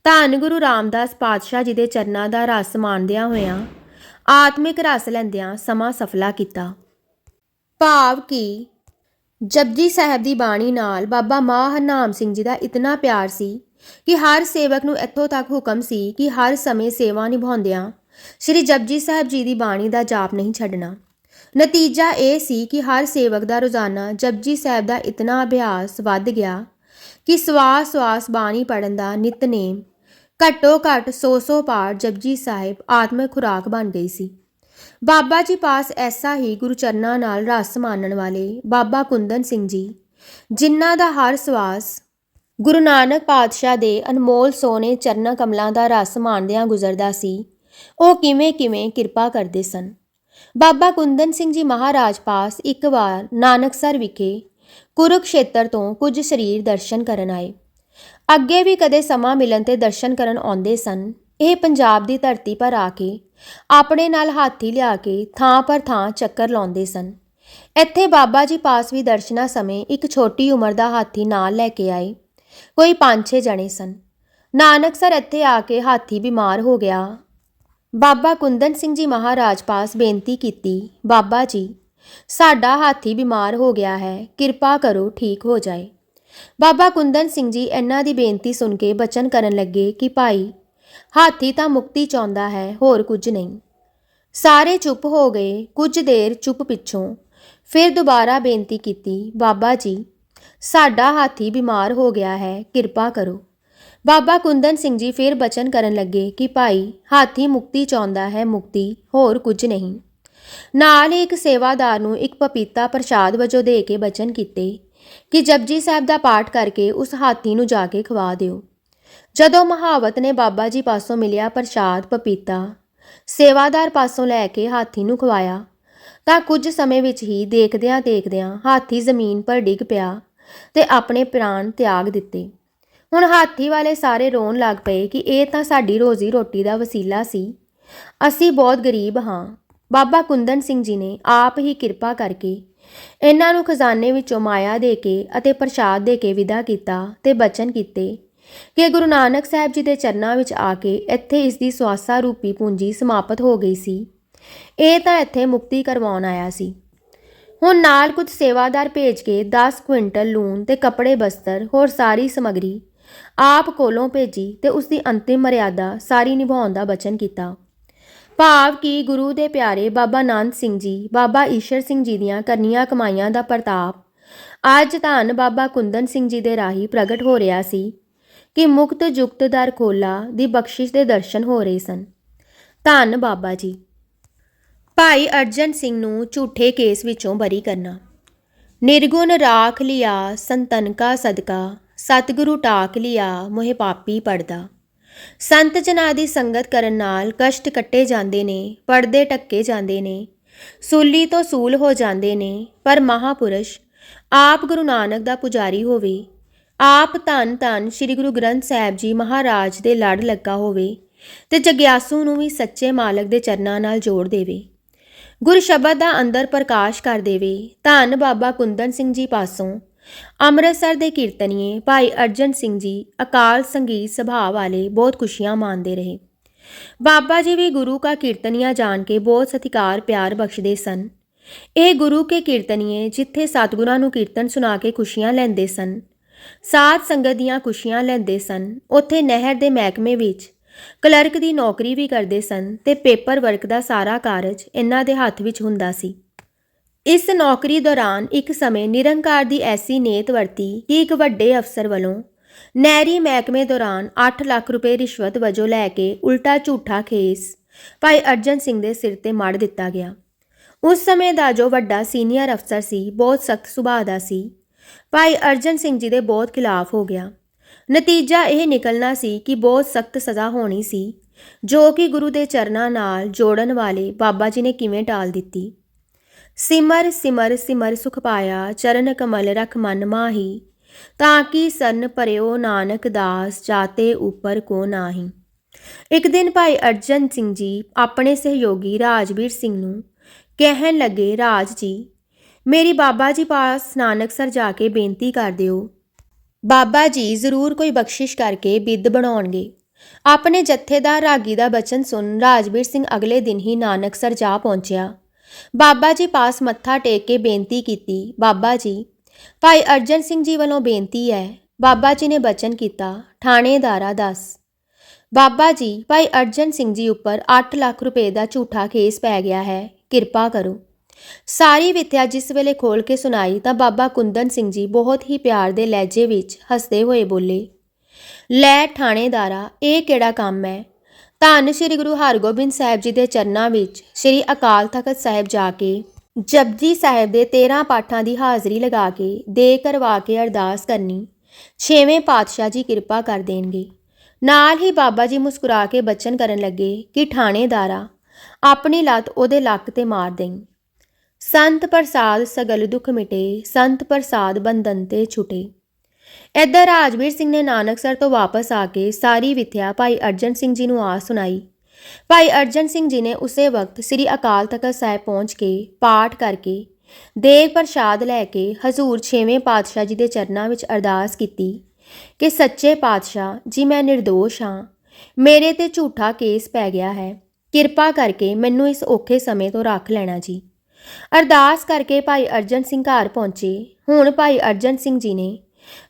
ਧੰਨ ਗੁਰੂ ਰਾਮਦਾਸ ਪਾਤਸ਼ਾਹ ਜੀ ਦੇ ਚਰਨਾਂ ਦਾ ਰਸ ਮਾਣਦਿਆਂ ਹੋਇਆਂ ਆਤਮਿਕ ਰਸ ਲੈਂਦਿਆਂ ਸਮਾਂ ਸਫਲਾ ਕੀਤਾ। ਭਾਵ ਕਿ ਜਪਜੀ ਸਾਹਿਬ ਦੀ ਬਾਣੀ ਨਾਲ ਬਾਬਾ ਮਾਹ ਹਰਨਾਮ ਸਿੰਘ ਜੀ ਦਾ ਇਤਨਾ ਪਿਆਰ ਸੀ ਕਿ ਹਰ ਸੇਵਕ ਨੂੰ ਇੱਥੋਂ ਤੱਕ ਹੁਕਮ ਸੀ ਕਿ ਹਰ ਸਮੇਂ ਸੇਵਾ ਨਿਭਾਉਂਦਿਆਂ ਸ੍ਰੀ ਜਪਜੀ ਸਾਹਿਬ ਜੀ ਦੀ ਬਾਣੀ ਦਾ ਜਾਪ ਨਹੀਂ ਛੱਡਣਾ। ਨਤੀਜਾ ਇਹ ਸੀ ਕਿ ਹਰ ਸੇਵਕ ਦਾ ਰੋਜ਼ਾਨਾ ਜਪਜੀ ਸਾਹਿਬ ਦਾ ਇਤਨਾ ਅਭਿਆਸ ਵੱਧ ਗਿਆ ਕਿ ਸਵਾਸ ਸਵਾਸ ਬਾਣੀ ਪੜਨ ਦਾ ਨਿਤਨੇਮ ਘੱਟੋ ਘੱਟ 100-100 ਪਾਠ ਜਪਜੀ ਸਾਹਿਬ ਆਤਮਿਕ ਖੁਰਾਕ ਬਣ ਗਈ ਸੀ। ਬਾਬਾ ਜੀ ਪਾਸ ਐਸਾ ਹੀ ਗੁਰਚਰਨਾਂ ਨਾਲ ਰਸ ਮਾਨਣ ਵਾਲੇ ਬਾਬਾ ਕੁੰਦਨ ਸਿੰਘ ਜੀ, ਜਿਨ੍ਹਾਂ ਦਾ ਹਰ ਸਵਾਸ ਗੁਰੂ ਨਾਨਕ ਪਾਤਸ਼ਾਹ ਦੇ ਅਨਮੋਲ ਸੋਨੇ ਚਰਨਾਂ ਕਮਲਾਂ ਦਾ ਰਸ ਮਾਣਦਿਆਂ ਗੁਜ਼ਰਦਾ ਸੀ, ਉਹ ਕਿਵੇਂ ਕਿਵੇਂ ਕਿਰਪਾ ਕਰਦੇ ਸਨ। ਬਾਬਾ ਕੁੰਦਨ ਸਿੰਘ ਜੀ ਮਹਾਰਾਜ ਪਾਸ ਇੱਕ ਵਾਰ ਨਾਨਕਸਰ ਵਿਖੇ ਕੁਰੂਕਸ਼ੇਤਰ ਤੋਂ ਕੁਝ ਸਰੀਰ ਦਰਸ਼ਨ ਕਰਨ ਆਏ। ਅੱਗੇ ਵੀ ਕਦੇ ਸਮਾਂ ਮਿਲਣ ਤੇ ਦਰਸ਼ਨ ਕਰਨ ਆਉਂਦੇ ਸਨ। ਇਹ ਪੰਜਾਬ ਦੀ ਧਰਤੀ ਪਰ ਆ ਕੇ, ਆਪਣੇ ਨਾਲ ਹਾਥੀ ਲਿਆ ਕੇ ਥਾਂ ਪਰ ਥਾਂ ਚੱਕਰ ਲਾਉਂਦੇ ਸਨ। ਇੱਥੇ ਬਾਬਾ ਜੀ ਪਾਸ ਵੀ ਦਰਸ਼ਨਾ ਸਮੇਂ ਇੱਕ ਛੋਟੀ ਉਮਰ ਦਾ ਹਾਥੀ ਨਾਲ ਲੈ ਕੇ ਆਏ। ਕੋਈ 5-6 ਜਣੇ ਸਨ। ਨਾਨਕ ਸਰ ਇੱਥੇ ਆ ਕੇ ਹਾਥੀ ਬਿਮਾਰ ਹੋ ਗਿਆ। ਬਾਬਾ ਕੁੰਦਨ ਸਿੰਘ ਜੀ ਮਹਾਰਾਜ ਪਾਸ ਬੇਨਤੀ ਕੀਤੀ, ਬਾਬਾ ਜੀ, ਸਾਡਾ ਹਾਥੀ ਬਿਮਾਰ ਹੋ ਗਿਆ ਹੈ, ਕਿਰਪਾ ਕਰੋ ਠੀਕ ਹੋ ਜਾਏ। ਬਾਬਾ ਕੁੰਦਨ ਸਿੰਘ ਜੀ ਇਹਨਾਂ ਦੀ ਬੇਨਤੀ ਸੁਣ ਕੇ ਬਚਨ ਕਰਨ ਲੱਗੇ ਕਿ ਭਾਈ, ਹਾਥੀ ਤਾਂ ਮੁਕਤੀ ਚਾਹੁੰਦਾ ਹੈ, ਹੋਰ ਕੁਝ ਨਹੀਂ। ਸਾਰੇ ਚੁੱਪ ਹੋ ਗਏ, ਕੁਝ ਦੇਰ ਚੁੱਪ ਪਿੱਛੋਂ ਫਿਰ ਦੁਬਾਰਾ ਬੇਨਤੀ ਕੀਤੀ, ਬਾਬਾ ਜੀ, ਸਾਡਾ ਹਾਥੀ ਬਿਮਾਰ ਹੋ ਗਿਆ ਹੈ, ਕਿਰਪਾ ਕਰੋ। ਬਾਬਾ ਕੁੰਦਨ ਸਿੰਘ ਜੀ ਫਿਰ ਬਚਨ ਕਰਨ ਲੱਗੇ ਕਿ ਭਾਈ, ਹਾਥੀ ਮੁਕਤੀ ਚਾਹੁੰਦਾ ਹੈ, ਮੁਕਤੀ, ਹੋਰ ਕੁਝ ਨਹੀਂ। ਨਾਲ ਹੀ ਇੱਕ ਸੇਵਾਦਾਰ ਨੂੰ ਇੱਕ ਪਪੀਤਾ ਪ੍ਰਸ਼ਾਦ ਵਜੋਂ ਦੇ ਕੇ ਬਚਨ ਕੀਤੇ। ਕਿ ਜਪਜੀ ਸਾਹਿਬ ਦਾ ਪਾਠ ਕਰਕੇ ਉਸ ਹਾਥੀ ਨੂੰ ਜਾ ਕੇ ਖਵਾ ਦਿਓ। ਜਦੋਂ ਮਹਾਵਤ ਨੇ ਬਾਬਾ ਜੀ ਪਾਸੋਂ ਮਿਲਿਆ ਪ੍ਰਸ਼ਾਦ, ਪਪੀਤਾ, ਸੇਵਾਦਾਰ ਪਾਸੋਂ ਲੈ ਕੇ ਹਾਥੀ ਨੂੰ ਖਵਾਇਆ, ਤਾਂ ਕੁਝ ਸਮੇਂ ਵਿੱਚ ਹੀ ਦੇਖਦਿਆਂ ਦੇਖਦਿਆਂ ਹਾਥੀ ਜ਼ਮੀਨ ਪਰ ਡਿੱਗ ਪਿਆ ਤੇ ਆਪਣੇ ਪ੍ਰਾਣ ਤਿਆਗ ਦਿੱਤੇ। ਹੁਣ ਹਾਥੀ ਵਾਲੇ ਸਾਰੇ ਰੋਣ ਲੱਗ ਪਏ ਕਿ ਇਹ ਤਾਂ ਸਾਡੀ ਰੋਜ਼ੀ ਰੋਟੀ ਦਾ ਵਸੀਲਾ ਸੀ। ਅਸੀਂ ਬਹੁਤ ਗਰੀਬ ਹਾਂ। ਬਾਬਾ ਕੁੰਦਨ ਸਿੰਘ ਜੀ ਨੇ ਆਪ ਹੀ ਕਿਰਪਾ ਕਰਕੇ ਇਹਨਾਂ ਨੂੰ ਖਜ਼ਾਨੇ ਵਿੱਚੋਂ ਮਾਇਆ ਦੇ ਕੇ ਅਤੇ ਪ੍ਰਸ਼ਾਦ ਦੇ ਕੇ ਵਿਦਾ ਕੀਤਾ ਤੇ ਬਚਨ ਕੀਤੇ। ਕਿ ਗੁਰੂ ਨਾਨਕ ਸਾਹਿਬ ਜੀ ਦੇ ਚਰਨਾਂ ਵਿੱਚ ਆ ਕੇ ਇੱਥੇ ਇਸ ਦੀ ਸਵਾਸਾ ਰੂਪੀ ਪੂੰਜੀ ਸਮਾਪਤ ਹੋ ਗਈ ਸੀ। ਇਹ ਤਾਂ ਇੱਥੇ ਮੁਕਤੀ ਕਰਵਾਉਣ ਆਇਆ ਸੀ। ਹੁਣ ਨਾਲ ਕੁਝ ਸੇਵਾਦਾਰ ਭੇਜ ਕੇ 10 ਕੁਇੰਟਲ ਲੂਣ ਤੇ ਕੱਪੜੇ ਬਸਤਰ ਹੋਰ ਸਾਰੀ ਸਮਗਰੀ ਆਪ ਕੋਲੋਂ ਭੇਜੀ ਤੇ ਉਸ ਦੀ ਅੰਤਿਮ ਮਰਿਆਦਾ ਸਾਰੀ ਨਿਭਾਉਣ ਦਾ ਬਚਨ ਕੀਤਾ। ਭਾਵ ਕਿ ਗੁਰੂ ਦੇ ਪਿਆਰੇ ਬਾਬਾ ਨਾਨਕ ਸਿੰਘ ਜੀ, ਬਾਬਾ ਈਸ਼ਰ ਸਿੰਘ ਜੀ ਦੀਆਂ ਕਰਨੀਆਂ ਕਮਾਈਆਂ ਦਾ ਪ੍ਰਤਾਪ। ਅੱਜ ਧੰਨ ਬਾਬਾ ਕੁੰਦਨ ਸਿੰਘ ਜੀ ਦੇ ਰਾਹੀ ਪ੍ਰਗਟ ਹੋ ਰਿਹਾ ਸੀ ਕਿ ਮੁਕਤ ਜੁਗਤ ਦਰ ਖੋਲਾ ਦੀ ਬਖਸ਼ਿਸ਼ ਦੇ ਦਰਸ਼ਨ ਹੋ ਰਹੇ ਸਨ। ਧੰਨ ਬਾਬਾ ਜੀ। ਭਾਈ ਅਰਜਨ ਸਿੰਘ ਨੂੰ ਝੂਠੇ ਕੇਸ ਵਿੱਚੋਂ ਬਰੀ ਕਰਨਾ। ਨਿਰਗੁਣ ਰਾਖ ਲਿਆ ਸੰਤਨ ਕਾ ਸਦਕਾ, ਸਤਿਗੁਰੂ ਟਾਕ ਲਿਆ ਮੋਹਿ ਪਾਪੀ ਪੜਦਾ। ਸੰਤ ਜਨਾਂ ਦੀ ਸੰਗਤ ਕਰਨ ਨਾਲ ਕਸ਼ਟ ਕੱਟੇ ਜਾਂਦੇ ਨੇ, ਪਰਦੇ ਟੱਕੇ ਜਾਂਦੇ ਨੇ, ਸੂਲੀ ਤੋਂ ਸੂਲ ਹੋ ਜਾਂਦੇ ਨੇ, ਪਰ ਮਹਾਪੁਰਸ਼ ਆਪ ਗੁਰੂ ਨਾਨਕ ਦਾ ਪੁਜਾਰੀ ਹੋਵੇ, ਆਪ ਧੰਨ ਧੰਨ ਸ੍ਰੀ ਗੁਰੂ ਗ੍ਰੰਥ ਸਾਹਿਬ ਜੀ ਮਹਾਰਾਜ ਦੇ ਲੜ ਲੱਗਾ ਹੋਵੇ ਤੇ ਜਗਿਆਸੂ ਨੂੰ ਵੀ ਸੱਚੇ ਮਾਲਕ ਦੇ ਚਰਨਾਂ ਨਾਲ ਜੋੜ ਦੇਵੇ। ਗੁਰ ਸ਼ਬਦ ਦਾ ਅੰਦਰ ਪ੍ਰਕਾਸ਼ ਕਰ ਦੇਵੇ। ਧੰਨ ਬਾਬਾ ਕੁੰਦਨ ਸਿੰਘ ਜੀ ਪਾਸੋਂ ਅੰਮ੍ਰਿਤਸਰ ਦੇ ਕੀਰਤਨੀਏ ਭਾਈ ਅਰਜਨ ਸਿੰਘ ਜੀ ਅਕਾਲ ਸੰਗੀਤ ਸੁਭਾਅ ਵਾਲੇ ਬਹੁਤ ਖੁਸ਼ੀਆਂ ਮਾਣਦੇ ਰਹੇ। ਬਾਬਾ ਜੀ ਵੀ ਗੁਰੂ ਕਾ ਕੀਰਤਨੀਆ ਜਾਣ ਕੇ ਬਹੁਤ ਸਤਿਕਾਰ, ਪਿਆਰ ਬਖਸ਼ਦੇ ਸਨ। ਇਹ ਗੁਰੂ ਕੇ ਕੀਰਤਨੀਏ ਜਿੱਥੇ ਸਤਿਗੁਰਾਂ ਨੂੰ ਕੀਰਤਨ ਸੁਣਾ ਕੇ ਖੁਸ਼ੀਆਂ ਲੈਂਦੇ ਸਨ, ਸਾਧ ਸੰਗਤ ਦੀਆਂ ਖੁਸ਼ੀਆਂ ਲੈਂਦੇ ਸਨ, ਉੱਥੇ ਨਹਿਰ ਦੇ ਮਹਿਕਮੇ ਵਿੱਚ ਕਲਰਕ ਦੀ ਨੌਕਰੀ ਵੀ ਕਰਦੇ ਸਨ ਤੇ ਪੇਪਰ ਵਰਕ ਦਾ ਸਾਰਾ ਕਾਰਜ ਇਹਨਾਂ ਦੇ ਹੱਥ ਵਿੱਚ ਹੁੰਦਾ ਸੀ। ਇਸ ਨੌਕਰੀ ਦੌਰਾਨ ਇੱਕ ਸਮੇਂ ਨਿਰੰਕਾਰ ਦੀ ਐਸੀ ਨੇਤ ਵਰਤੀ ਕਿ ਇੱਕ ਵੱਡੇ ਅਫਸਰ ਵੱਲੋਂ ਨਹਿਰੀ ਮਹਿਕਮੇ ਦੌਰਾਨ 8 ਲੱਖ ਰੁਪਏ ਰਿਸ਼ਵਤ ਵਜੋਂ ਲੈ ਕੇ ਉਲਟਾ ਝੂਠਾ ਕੇਸ ਭਾਈ ਅਰਜਨ ਸਿੰਘ ਦੇ ਸਿਰ ਤੇ ਮੜ ਦਿੱਤਾ ਗਿਆ। ਉਸ ਸਮੇਂ ਦਾ ਜੋ ਵੱਡਾ ਸੀਨੀਅਰ ਅਫਸਰ ਸੀ, ਬਹੁਤ ਸਖਤ ਸੁਭਾਅ ਦਾ ਸੀ। ਭਾਈ ਅਰਜਨ ਸਿੰਘ ਜੀ ਦੇ ਬਹੁਤ ਖਿਲਾਫ ਹੋ ਗਿਆ। ਨਤੀਜਾ ਇਹ ਨਿਕਲਣਾ ਸੀ ਕਿ ਬਹੁਤ ਸਖਤ ਸਜ਼ਾ ਹੋਣੀ ਸੀ, ਜੋ ਕਿ ਗੁਰੂ ਦੇ ਚਰਨਾਂ ਨਾਲ ਜੋੜਨ ਵਾਲੇ ਬਾਬਾ ਜੀ ਨੇ ਕਿਵੇਂ ਟਾਲ ਦਿੱਤੀ। ਸਿਮਰ ਸਿਮਰ ਸਿਮਰ ਸੁਖ ਪਾਇਆ, ਚਰਨ ਕਮਲ ਰਖ ਮਨ ਮਾਹੀ। ਤਾਂ ਕਿ ਸਰਨ ਭਰਿਓ ਨਾਨਕ ਦਾਸ, ਜਾਤੇ ਉਪਰ ਕੋ ਨਾਹੀ। ਇੱਕ ਦਿਨ ਭਾਈ ਅਰਜਨ ਸਿੰਘ ਜੀ ਆਪਣੇ ਸਹਿਯੋਗੀ ਰਾਜਵੀਰ ਸਿੰਘ ਨੂੰ ਕਹਿਣ ਲੱਗੇ, ਰਾਜ ਜੀ, ਮੇਰੀ ਬਾਬਾ ਜੀ ਪਾਸ ਨਾਨਕਸਰ ਜਾ ਕੇ ਬੇਨਤੀ ਕਰ ਦਿਓ। ਬਾਬਾ ਜੀ ਜ਼ਰੂਰ ਕੋਈ ਬਖਸ਼ਿਸ਼ ਕਰਕੇ ਬਿੱਦ ਬਣਾਉਣਗੇ। ਆਪਣੇ ਜਥੇਦਾਰ ਰਾਗੀ ਦਾ ਬਚਨ ਸੁਣ ਰਾਜਵੀਰ ਸਿੰਘ ਅਗਲੇ ਦਿਨ ਹੀ ਨਾਨਕਸਰ ਜਾ ਪਹੁੰਚਿਆ। ਬਾਬਾ ਜੀ ਪਾਸ ਮੱਥਾ ਟੇਕ ਕੇ ਬੇਨਤੀ ਕੀਤੀ, ਬਾਬਾ ਜੀ, ਭਾਈ ਅਰਜਨ ਸਿੰਘ ਜੀ ਵੱਲੋਂ ਬੇਨਤੀ ਹੈ, ਬਾਬਾ ਜੀ ਨੇ ਬਚਨ ਕੀਤਾ, ਥਾਣੇਦਾਰਾ ਦੱਸ। ਬਾਬਾ ਜੀ, ਭਾਈ ਅਰਜਨ ਸਿੰਘ ਜੀ ਉੱਪਰ 8 ਲੱਖ ਰੁਪਏ ਦਾ ਝੂਠਾ ਕੇਸ ਪੈ ਗਿਆ ਹੈ, ਕਿਰਪਾ ਕਰੋ। ਸਾਰੀ ਵਿਥਿਆ ਜਿਸ ਵੇਲੇ ਖੋਲ ਕੇ ਸੁਣਾਈ ਤਾਂ ਬਾਬਾ ਕੁੰਦਨ ਸਿੰਘ ਜੀ ਬਹੁਤ ਹੀ ਪਿਆਰ ਦੇ ਲਹਿਜੇ ਵਿੱਚ ਹੱਸਦੇ ਹੋਏ ਬੋਲੇ, ਲੈ ਥਾਣੇਦਾਰਾ, ਇਹ ਕਿਹੜਾ ਕੰਮ ਹੈ? ਧੰਨ ਸ੍ਰੀ ਗੁਰੂ ਹਰਗੋਬਿੰਦ ਸਾਹਿਬ ਜੀ ਦੇ ਚਰਨਾਂ ਵਿੱਚ ਸ੍ਰੀ ਅਕਾਲ ਤਖਤ ਸਾਹਿਬ ਜਾ ਕੇ ਜਪਜੀ ਸਾਹਿਬ ਦੇ 13 ਪਾਠਾਂ ਦੀ ਹਾਜ਼ਰੀ ਲਗਾ ਕੇ ਦੇ ਕਰਵਾ ਕੇ ਅਰਦਾਸ ਕਰਨੀ, ਛੇਵੇਂ ਪਾਤਸ਼ਾਹ ਜੀ ਕਿਰਪਾ ਕਰ ਦੇਣਗੇ। ਨਾਲ ਹੀ ਬਾਬਾ ਜੀ ਮੁਸਕਰਾ ਕੇ ਬਚਨ ਕਰਨ ਲੱਗੇ ਕਿ ਠਾਣੇਦਾਰਾ, ਆਪਣੀ ਲੱਤ ਉਹਦੇ ਲੱਕ ਤੇ ਮਾਰ ਦੇਈਂ। ਸੰਤ ਪ੍ਰਸਾਦ ਸਗਲ ਦੁਖ ਮਿਟੇ, ਸੰਤ ਪ੍ਰਸਾਦ ਬੰਧਨ ਤੇ ਛੁਟੇ। ਇੱਧਰ ਰਾਜਵੀਰ ਸਿੰਘ ਨੇ ਨਾਨਕਸਰ ਤੋਂ ਵਾਪਸ ਆ ਕੇ ਸਾਰੀ ਵਿਥਿਆ ਭਾਈ ਅਰਜਨ ਸਿੰਘ ਜੀ ਨੂੰ ਆ ਸੁਣਾਈ। ਭਾਈ ਅਰਜਨ ਸਿੰਘ ਜੀ ਨੇ ਉਸੇ ਵਕਤ ਸ੍ਰੀ ਅਕਾਲ ਤਖਤ ਸਾਹਿਬ ਪਹੁੰਚ ਕੇ ਪਾਠ ਕਰਕੇ ਦੇਗ ਪ੍ਰਸ਼ਾਦ ਲੈ ਕੇ ਹਜ਼ੂਰ ਛੇਵੇਂ ਪਾਤਸ਼ਾਹ ਜੀ ਦੇ ਚਰਨਾਂ ਵਿੱਚ ਅਰਦਾਸ ਕੀਤੀ ਕਿ, ਸੱਚੇ ਪਾਤਸ਼ਾਹ, ਜੀ ਮੈਂ નિર્ਦੋਸ਼ ਹਾਂ। ਮੇਰੇ ਤੇ ਝੂਠਾ ਕੇਸ ਪੈ ਗਿਆ ਹੈ। ਕਿਰਪਾ ਕਰਕੇ ਮੈਨੂੰ ਇਸ ਔਖੇ ਸਮੇਂ ਤੋਂ ਰੱਖ ਲੈਣਾ ਜੀ। ਅਰਦਾਸ ਕਰਕੇ ਭਾਈ ਅਰਜਨ ਸਿੰਘ ਘਰ ਪਹੁੰਚੇ। ਹੁਣ ਭਾਈ ਅਰਜਨ ਸਿੰਘ ਜੀ ਨੇ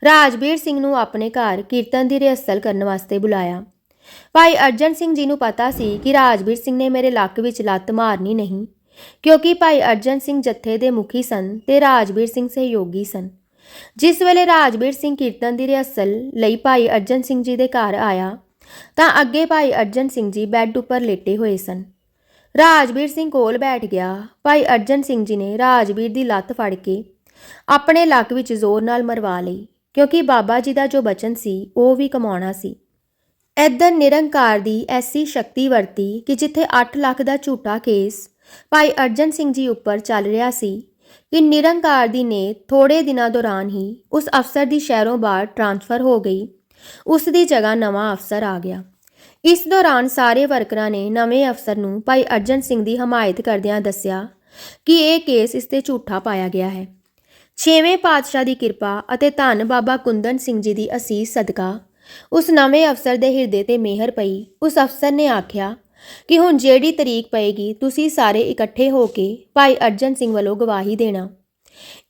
ਰਾਜਬੀਰ ਸਿੰਘ ਨੂੰ ਆਪਣੇ ਘਰ ਕੀਰਤਨ ਦੀ ਰਿਹਰਸਲ ਕਰਨ ਵਾਸਤੇ ਬੁਲਾਇਆ। ਭਾਈ ਅਰਜਨ ਸਿੰਘ ਜੀ ਨੂੰ ਪਤਾ ਸੀ ਕਿ ਰਾਜਬੀਰ ਸਿੰਘ ਨੇ ਮੇਰੇ ਲੱਕ ਵਿੱਚ ਲੱਤ ਮਾਰਨੀ ਨਹੀਂ, ਕਿਉਂਕਿ ਭਾਈ ਅਰਜਨ ਸਿੰਘ ਜੱਥੇ ਦੇ ਮੁਖੀ ਸਨ ਤੇ ਰਾਜਵੀਰ ਸਿੰਘ ਸਹਿਯੋਗੀ ਸਨ। ਜਿਸ ਵੇਲੇ ਰਾਜਬੀਰ ਸਿੰਘ ਕੀਰਤਨ ਦੀ ਰਿਹਰਸਲ ਲਈ ਭਾਈ ਅਰਜਨ ਸਿੰਘ ਜੀ ਦੇ ਘਰ ਆਇਆ, ਤਾਂ ਅੱਗੇ ਭਾਈ ਅਰਜਨ ਸਿੰਘ ਜੀ ਬੈੱਡ ਉੱਪਰ ਲੇਟੇ ਹੋਏ ਸਨ। ਰਾਜਬੀਰ ਸਿੰਘ ਕੋਲ ਬੈਠ ਗਿਆ। ਭਾਈ ਅਰਜਨ ਸਿੰਘ ਜੀ ਨੇ ਰਾਜਵੀਰ ਦੀ ਲੱਤ ਫੜ ਕੇ ਆਪਣੇ ਲੱਕ ਵਿੱਚ ਜ਼ੋਰ ਨਾਲ ਮਰਵਾ ਲਈ, ਕਿਉਂਕਿ ਬਾਬਾ ਜੀ ਦਾ ਜੋ ਬਚਨ ਸੀ, ਉਹ ਵੀ ਕਮਾਉਣਾ ਸੀ। ਇੱਧਰ ਨਿਰੰਕਾਰ ਦੀ ਐਸੀ ਸ਼ਕਤੀ ਵਰਤੀ ਕਿ ਜਿੱਥੇ 8 ਲੱਖ ਦਾ ਝੂਠਾ ਕੇਸ ਭਾਈ ਅਰਜਨ ਸਿੰਘ ਜੀ ਉੱਪਰ ਚੱਲ ਰਿਹਾ ਸੀ, ਕਿ ਨਿਰੰਕਾਰ ਦੀ ਨੇ ਥੋੜੇ ਦਿਨਾਂ ਦੌਰਾਨ ਹੀ ਉਸ ਅਫਸਰ ਦੀ ਸ਼ਹਿਰੋਂ ਬਾਹਰ ਟਰਾਂਸਫਰ ਹੋ ਗਈ। ਉਸ ਦੀ ਜਗ੍ਹਾ ਨਵਾਂ ਅਫਸਰ ਆ ਗਿਆ। ਇਸ ਦੌਰਾਨ ਸਾਰੇ ਵਰਕਰਾਂ ਨੇ ਨਵੇਂ ਅਫਸਰ ਨੂੰ ਭਾਈ ਅਰਜਨ ਸਿੰਘ ਦੀ ਹਮਾਇਤ ਕਰਦਿਆਂ ਦੱਸਿਆ ਕਿ ਇਹ ਕੇਸ ਇਸ ਤੇ ਝੂਠਾ ਪਾਇਆ ਗਿਆ ਹੈ। ਛੇਵੇਂ ਪਾਤਸ਼ਾਹ ਦੀ ਕਿਰਪਾ ਅਤੇ ਧੰਨ ਬਾਬਾ ਕੁੰਦਨ ਸਿੰਘ ਜੀ ਦੀ ਅਸੀਸ ਸਦਕਾ। ਉਸ ਨਵੇਂ ਅਫਸਰ ਦੇ ਹਿਰਦੇ ਤੇ ਮਿਹਰ ਪਈ। ਉਸ ਅਫਸਰ ਨੇ ਆਖਿਆ, ਕਿ ਹੁਣ ਜਿਹੜੀ ਤਰੀਕ ਪਏਗੀ, ਤੁਸੀਂ ਸਾਰੇ ਇਕੱਠੇ ਹੋ ਕੇ ਭਾਈ ਅਰਜਨ ਸਿੰਘ ਵੱਲੋਂ ਗਵਾਹੀ ਦੇਣਾ।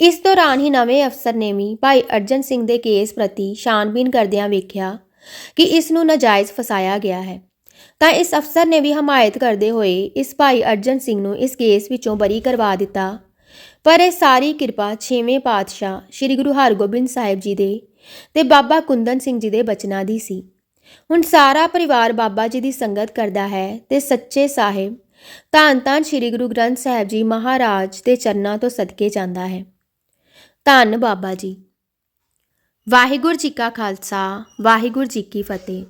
ਇਸ ਦੌਰਾਨ ਹੀ ਨਵੇਂ ਅਫਸਰ ਨੇ ਵੀ ਭਾਈ ਅਰਜਨ ਸਿੰਘ ਦੇ ਕੇਸ ਪ੍ਰਤੀ ਛਾਣਬੀਨ ਕਰਦਿਆਂ ਵੇਖਿਆ ਕਿ ਇਸ ਨੂੰ ਨਾਜਾਇਜ਼ ਫਸਾਇਆ ਗਿਆ ਹੈ। ਤਾਂ ਇਸ ਅਫਸਰ ਨੇ ਵੀ ਹਮਾਇਤ ਕਰਦੇ ਹੋਏ ਇਸ ਭਾਈ ਅਰਜਨ ਸਿੰਘ ਨੂੰ ਇਸ ਕੇਸ ਵਿੱਚੋਂ ਬਰੀ ਕਰਵਾ ਦਿੱਤਾ ਪਰ ਇਹ ਸਾਰੀ ਕਿਰਪਾ ਛੇਵੇਂ ਪਾਤਸ਼ਾਹ ਸ੍ਰੀ ਗੁਰੂ ਹਰਗੋਬਿੰਦ ਸਾਹਿਬ ਜੀ ਦੇ ਤੇ ਬਾਬਾ ਕੁੰਦਨ ਸਿੰਘ ਜੀ ਦੇ ਬਚਨਾਂ ਦੀ ਸੀ। ਹੁਣ ਸਾਰਾ ਪਰਿਵਾਰ ਬਾਬਾ ਜੀ ਦੀ ਸੰਗਤ ਕਰਦਾ ਹੈ ਤੇ ਸੱਚੇ ਸਾਹਿਬ ਧੰਨ ਧੰਨ ਸ੍ਰੀ ਗੁਰੂ ਗ੍ਰੰਥ ਸਾਹਿਬ ਜੀ ਮਹਾਰਾਜ ਦੇ ਚਰਨਾਂ ਤੋਂ ਸਦਕੇ ਜਾਂਦਾ ਹੈ। ਧੰਨ ਬਾਬਾ ਜੀ। ਵਾਹਿਗੁਰੂ ਜੀ ਕਾ ਖਾਲਸਾ, ਵਾਹਿਗੁਰੂ ਜੀ ਕੀ ਫਤਿਹ।